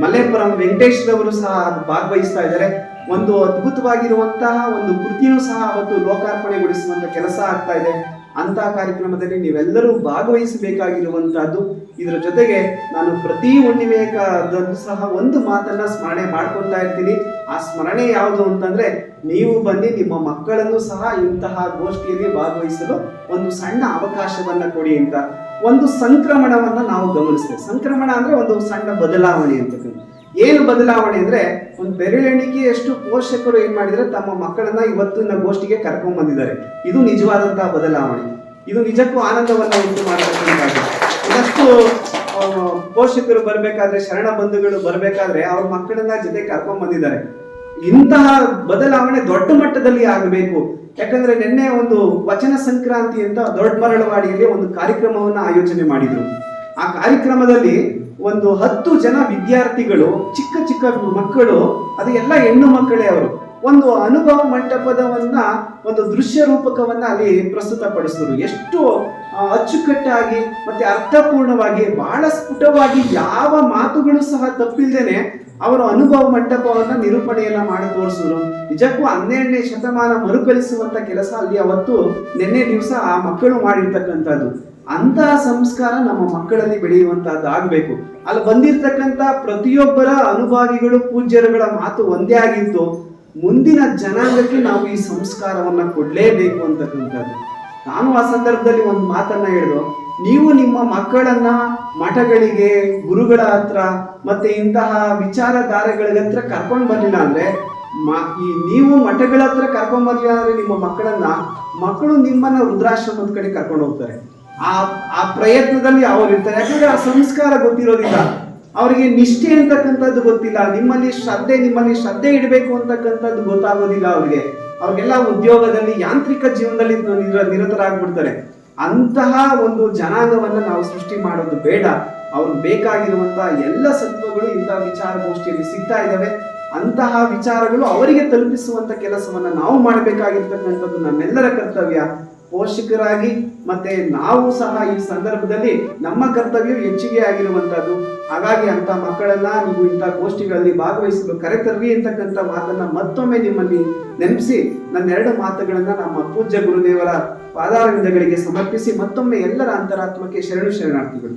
ಮಲ್ಲೇಪುರಂ ವೆಂಕಟೇಶ್ ರವರು ಸಹ ಭಾಗವಹಿಸ್ತಾ ಇದ್ದಾರೆ. ಒಂದು ಅದ್ಭುತವಾಗಿರುವಂತಹ ಒಂದು ಕೃತಿಯೂ ಸಹ ಅವತ್ತು ಲೋಕಾರ್ಪಣೆಗೊಳಿಸುವಂತ ಕೆಲಸ ಆಗ್ತಾ ಇದೆ. ಅಂತ ಕಾರ್ಯಕ್ರಮದಲ್ಲಿ ನೀವೆಲ್ಲರೂ ಭಾಗವಹಿಸಬೇಕಾಗಿರುವಂತಹದ್ದು. ಇದರ ಜೊತೆಗೆ ನಾನು ಪ್ರತಿ ಹುಣ್ಣಿಮೆಯದ್ದು ಸಹ ಒಂದು ಮಾತನ್ನ ಸ್ಮರಣೆ ಮಾಡ್ಕೊತಾ ಇರ್ತೀನಿ. ಆ ಸ್ಮರಣೆ ಯಾವುದು ಅಂತಂದ್ರೆ ನೀವು ಬನ್ನಿ, ನಿಮ್ಮ ಮಕ್ಕಳನ್ನು ಸಹ ಇಂತಹ ಗೋಷ್ಠಿಯಲ್ಲಿ ಭಾಗವಹಿಸಲು ಒಂದು ಸಣ್ಣ ಅವಕಾಶವನ್ನ ಕೊಡಿ ಅಂತ. ಒಂದು ಸಂಕ್ರಮಣವನ್ನ ನಾವು ಗಮನಿಸ್ತೇವೆ. ಸಂಕ್ರಮಣ ಅಂದ್ರೆ ಒಂದು ಸಣ್ಣ ಬದಲಾವಣೆ ಅಂತಕ್ಕಂಥ ಏನು ಬದಲಾವಣೆ ಅಂದ್ರೆ ಒಂದು ಬೆರಳೆಣಿಕೆಯಷ್ಟು ಪೋಷಕರು ಏನ್ ಮಾಡಿದ್ರೆ? ತಮ್ಮ ಮಕ್ಕಳನ್ನ ಇವತ್ತಿನ ಗೋಷ್ಠಿಗೆ ಕರ್ಕೊಂಡ್ ಬಂದಿದ್ದಾರೆ. ಇದು ನಿಜವಾದಂತಹ ಬದಲಾವಣೆ. ಇದು ನಿಜಕ್ಕೂ ಆನಂದವನ್ನು ಉಂಟು ಮಾಡತಕ್ಕಂಥದ್ದು ಇನ್ನಷ್ಟು ಪೋಷಕರು ಬರಬೇಕಾದ್ರೆ, ಶರಣ ಬಂಧುಗಳು ಬರಬೇಕಾದ್ರೆ ಅವ್ರ ಮಕ್ಕಳನ್ನ ಜೊತೆ ಕರ್ಕೊಂಡ್ ಬಂದಿದ್ದಾರೆ. ಇಂತಹ ಬದಲಾವಣೆ ದೊಡ್ಡ ಮಟ್ಟದಲ್ಲಿ ಆಗಬೇಕು. ಯಾಕಂದ್ರೆ ನಿನ್ನೆ ಒಂದು ವಚನ ಸಂಕ್ರಾಂತಿ ಅಂತ ದೊಡ್ಡ ಮರಳವಾಡಿಯಲ್ಲಿ ಒಂದು ಕಾರ್ಯಕ್ರಮವನ್ನ ಆಯೋಜನೆ ಮಾಡಿದ್ರು. ಆ ಕಾರ್ಯಕ್ರಮದಲ್ಲಿ ಒಂದು ಹತ್ತು ಜನ ವಿದ್ಯಾರ್ಥಿಗಳು, ಚಿಕ್ಕ ಚಿಕ್ಕ ಮಕ್ಕಳು, ಅದು ಹೆಣ್ಣು ಮಕ್ಕಳೇ ಅವರು. ಒಂದು ಅನುಭವ ಮಂಟಪದವನ್ನ, ಒಂದು ದೃಶ್ಯ ರೂಪಕವನ್ನ ಅಲ್ಲಿ ಪ್ರಸ್ತುತಪಡಿಸಿದ್ರು. ಎಷ್ಟು ಅಚ್ಚುಕಟ್ಟಾಗಿ ಮತ್ತೆ ಅರ್ಥಪೂರ್ಣವಾಗಿ, ಬಹಳ ಸ್ಫುಟವಾಗಿ ಯಾವ ಮಾತುಗಳು ಸಹ ತಪ್ಪಿಲ್ದೇನೆ ಅವರು ಅನುಭವ ಮಂಟಪವನ್ನ ನಿರೂಪಣೆಯನ್ನ ಮಾಡಿ ತೋರಿಸಿದ್ರು. ನಿಜಕ್ಕೂ ಹನ್ನೆರಡನೇ ಶತಮಾನ ಮರುಕಳಿಸುವಂತ ಕೆಲಸ ಅಲ್ಲಿ ಅವತ್ತು ನಿನ್ನೆ ದಿವಸ ಆ ಮಕ್ಕಳು ಮಾಡಿರ್ತಕ್ಕಂಥದ್ದು. ಅಂತಹ ಸಂಸ್ಕಾರ ನಮ್ಮ ಮಕ್ಕಳಲ್ಲಿ ಬೆಳೆಯುವಂತಹದ್ದು ಆಗ್ಬೇಕು ಅಲ್ಲಿ ಬಂದಿರ್ತಕ್ಕಂಥ ಪ್ರತಿಯೊಬ್ಬರ ಅನುಭಾವಿಗಳು ಪೂಜ್ಯರುಗಳ ಮಾತು ಒಂದೇ ಆಗಿತ್ತು ಮುಂದಿನ ಜನಾಂಗಕ್ಕೆ ನಾವು ಈ ಸಂಸ್ಕಾರವನ್ನ ಕೊಡ್ಲೇಬೇಕು ಅಂತಕ್ಕಂಥದ್ದು. ನಾನು ಆ ಸಂದರ್ಭದಲ್ಲಿ ಒಂದು ಮಾತನ್ನ ಹೇಳಿದ್ರು ನೀವು ನಿಮ್ಮ ಮಕ್ಕಳನ್ನ ಮಠಗಳಿಗೆ, ಗುರುಗಳ ಹತ್ರ ಮತ್ತೆ ಇಂತಹ ವಿಚಾರಧಾರೆಗಳ ಹತ್ರ ಕರ್ಕೊಂಡು ಬರ್ಲಿಲ್ಲ ಅಂದ್ರೆ ಈ ನೀವು ಮಠಗಳ ಹತ್ರ ಕರ್ಕೊಂಡ್ ಬರ್ಲಿಲ್ಲ ಅಂದ್ರೆ ನಿಮ್ಮ ಮಕ್ಕಳನ್ನ, ಮಕ್ಕಳು ನಿಮ್ಮನ್ನ ವೃದ್ಧಾಶ್ರಮದ ಕಡೆ ಕರ್ಕೊಂಡು ಹೋಗ್ತಾರೆ. ಆ ಆ ಪ್ರಯತ್ನದಲ್ಲಿ ಅವರು ಇರ್ತಾರೆ. ಯಾಕಂದ್ರೆ ಆ ಸಂಸ್ಕಾರ ಗೊತ್ತಿರೋದಿಲ್ಲ. ಅವರಿಗೆ ನಿಷ್ಠೆ ಅಂತಕ್ಕಂಥದ್ದು ಗೊತ್ತಿಲ್ಲ. ನಿಮ್ಮಲ್ಲಿ ಶ್ರದ್ಧೆ ನಿಮ್ಮಲ್ಲಿ ಶ್ರದ್ಧೆ ಇಡಬೇಕು ಅಂತಕ್ಕಂಥದ್ದು ಗೊತ್ತಾಗೋದಿಲ್ಲ ಅವ್ರಿಗೆ. ಅವ್ರಿಗೆಲ್ಲ ಉದ್ಯೋಗದಲ್ಲಿ ಯಾಂತ್ರಿಕ ಜೀವನದಲ್ಲಿ ನಿರ- ನಿರತರಾಗ್ಬಿಡ್ತಾರೆ. ಅಂತಹ ಒಂದು ಜನಾಂಗವನ್ನು ನಾವು ಸೃಷ್ಟಿ ಮಾಡೋದು ಬೇಡ. ಅವ್ರಿಗೆ ಬೇಕಾಗಿರುವಂತಹ ಎಲ್ಲ ಸತ್ವಗಳು ಇಂತಹ ವಿಚಾರಗೋಷ್ಠಿಯಲ್ಲಿ ಸಿಗ್ತಾ ಇದ್ದಾವೆ ಅಂತಹ ವಿಚಾರಗಳು ಅವರಿಗೆ ತಲುಪಿಸುವಂತ ಕೆಲಸವನ್ನ ನಾವು ಮಾಡಬೇಕಾಗಿರ್ತಕ್ಕಂಥದ್ದು ನಮ್ಮೆಲ್ಲರ ಕರ್ತವ್ಯ. ಪೋಷಕರಾಗಿ ಮತ್ತೆ ನಾವು ಸಹ ಈ ಸಂದರ್ಭದಲ್ಲಿ ನಮ್ಮ ಕರ್ತವ್ಯ ಹೆಚ್ಚಿಗೆ ಆಗಿರುವಂಥದ್ದು ಹಾಗಾಗಿ ಅಂತ ಮಕ್ಕಳನ್ನ ನೀವು ಇಂಥ ಗೋಷ್ಠಿಗಳಲ್ಲಿ ಭಾಗವಹಿಸಲು ಕರೆತರ್ರಿ ಅಂತಕ್ಕಂಥ ಮಾತನ್ನ ಮತ್ತೊಮ್ಮೆ ನಿಮ್ಮಲ್ಲಿ ನೆನಪಿಸಿ. ನನ್ನ ಎರಡು ಮಾತುಗಳನ್ನ ನಮ್ಮ ಪೂಜ್ಯ ಗುರುದೇವರ ಪಾದಾರವಿಂದಗಳಿಗೆ ಸಮರ್ಪಿಸಿ ಮತ್ತೊಮ್ಮೆ ಎಲ್ಲರ ಅಂತರಾತ್ಮಕ್ಕೆ ಶರಣು ಶರಣಾರ್ಥಿಗಳು.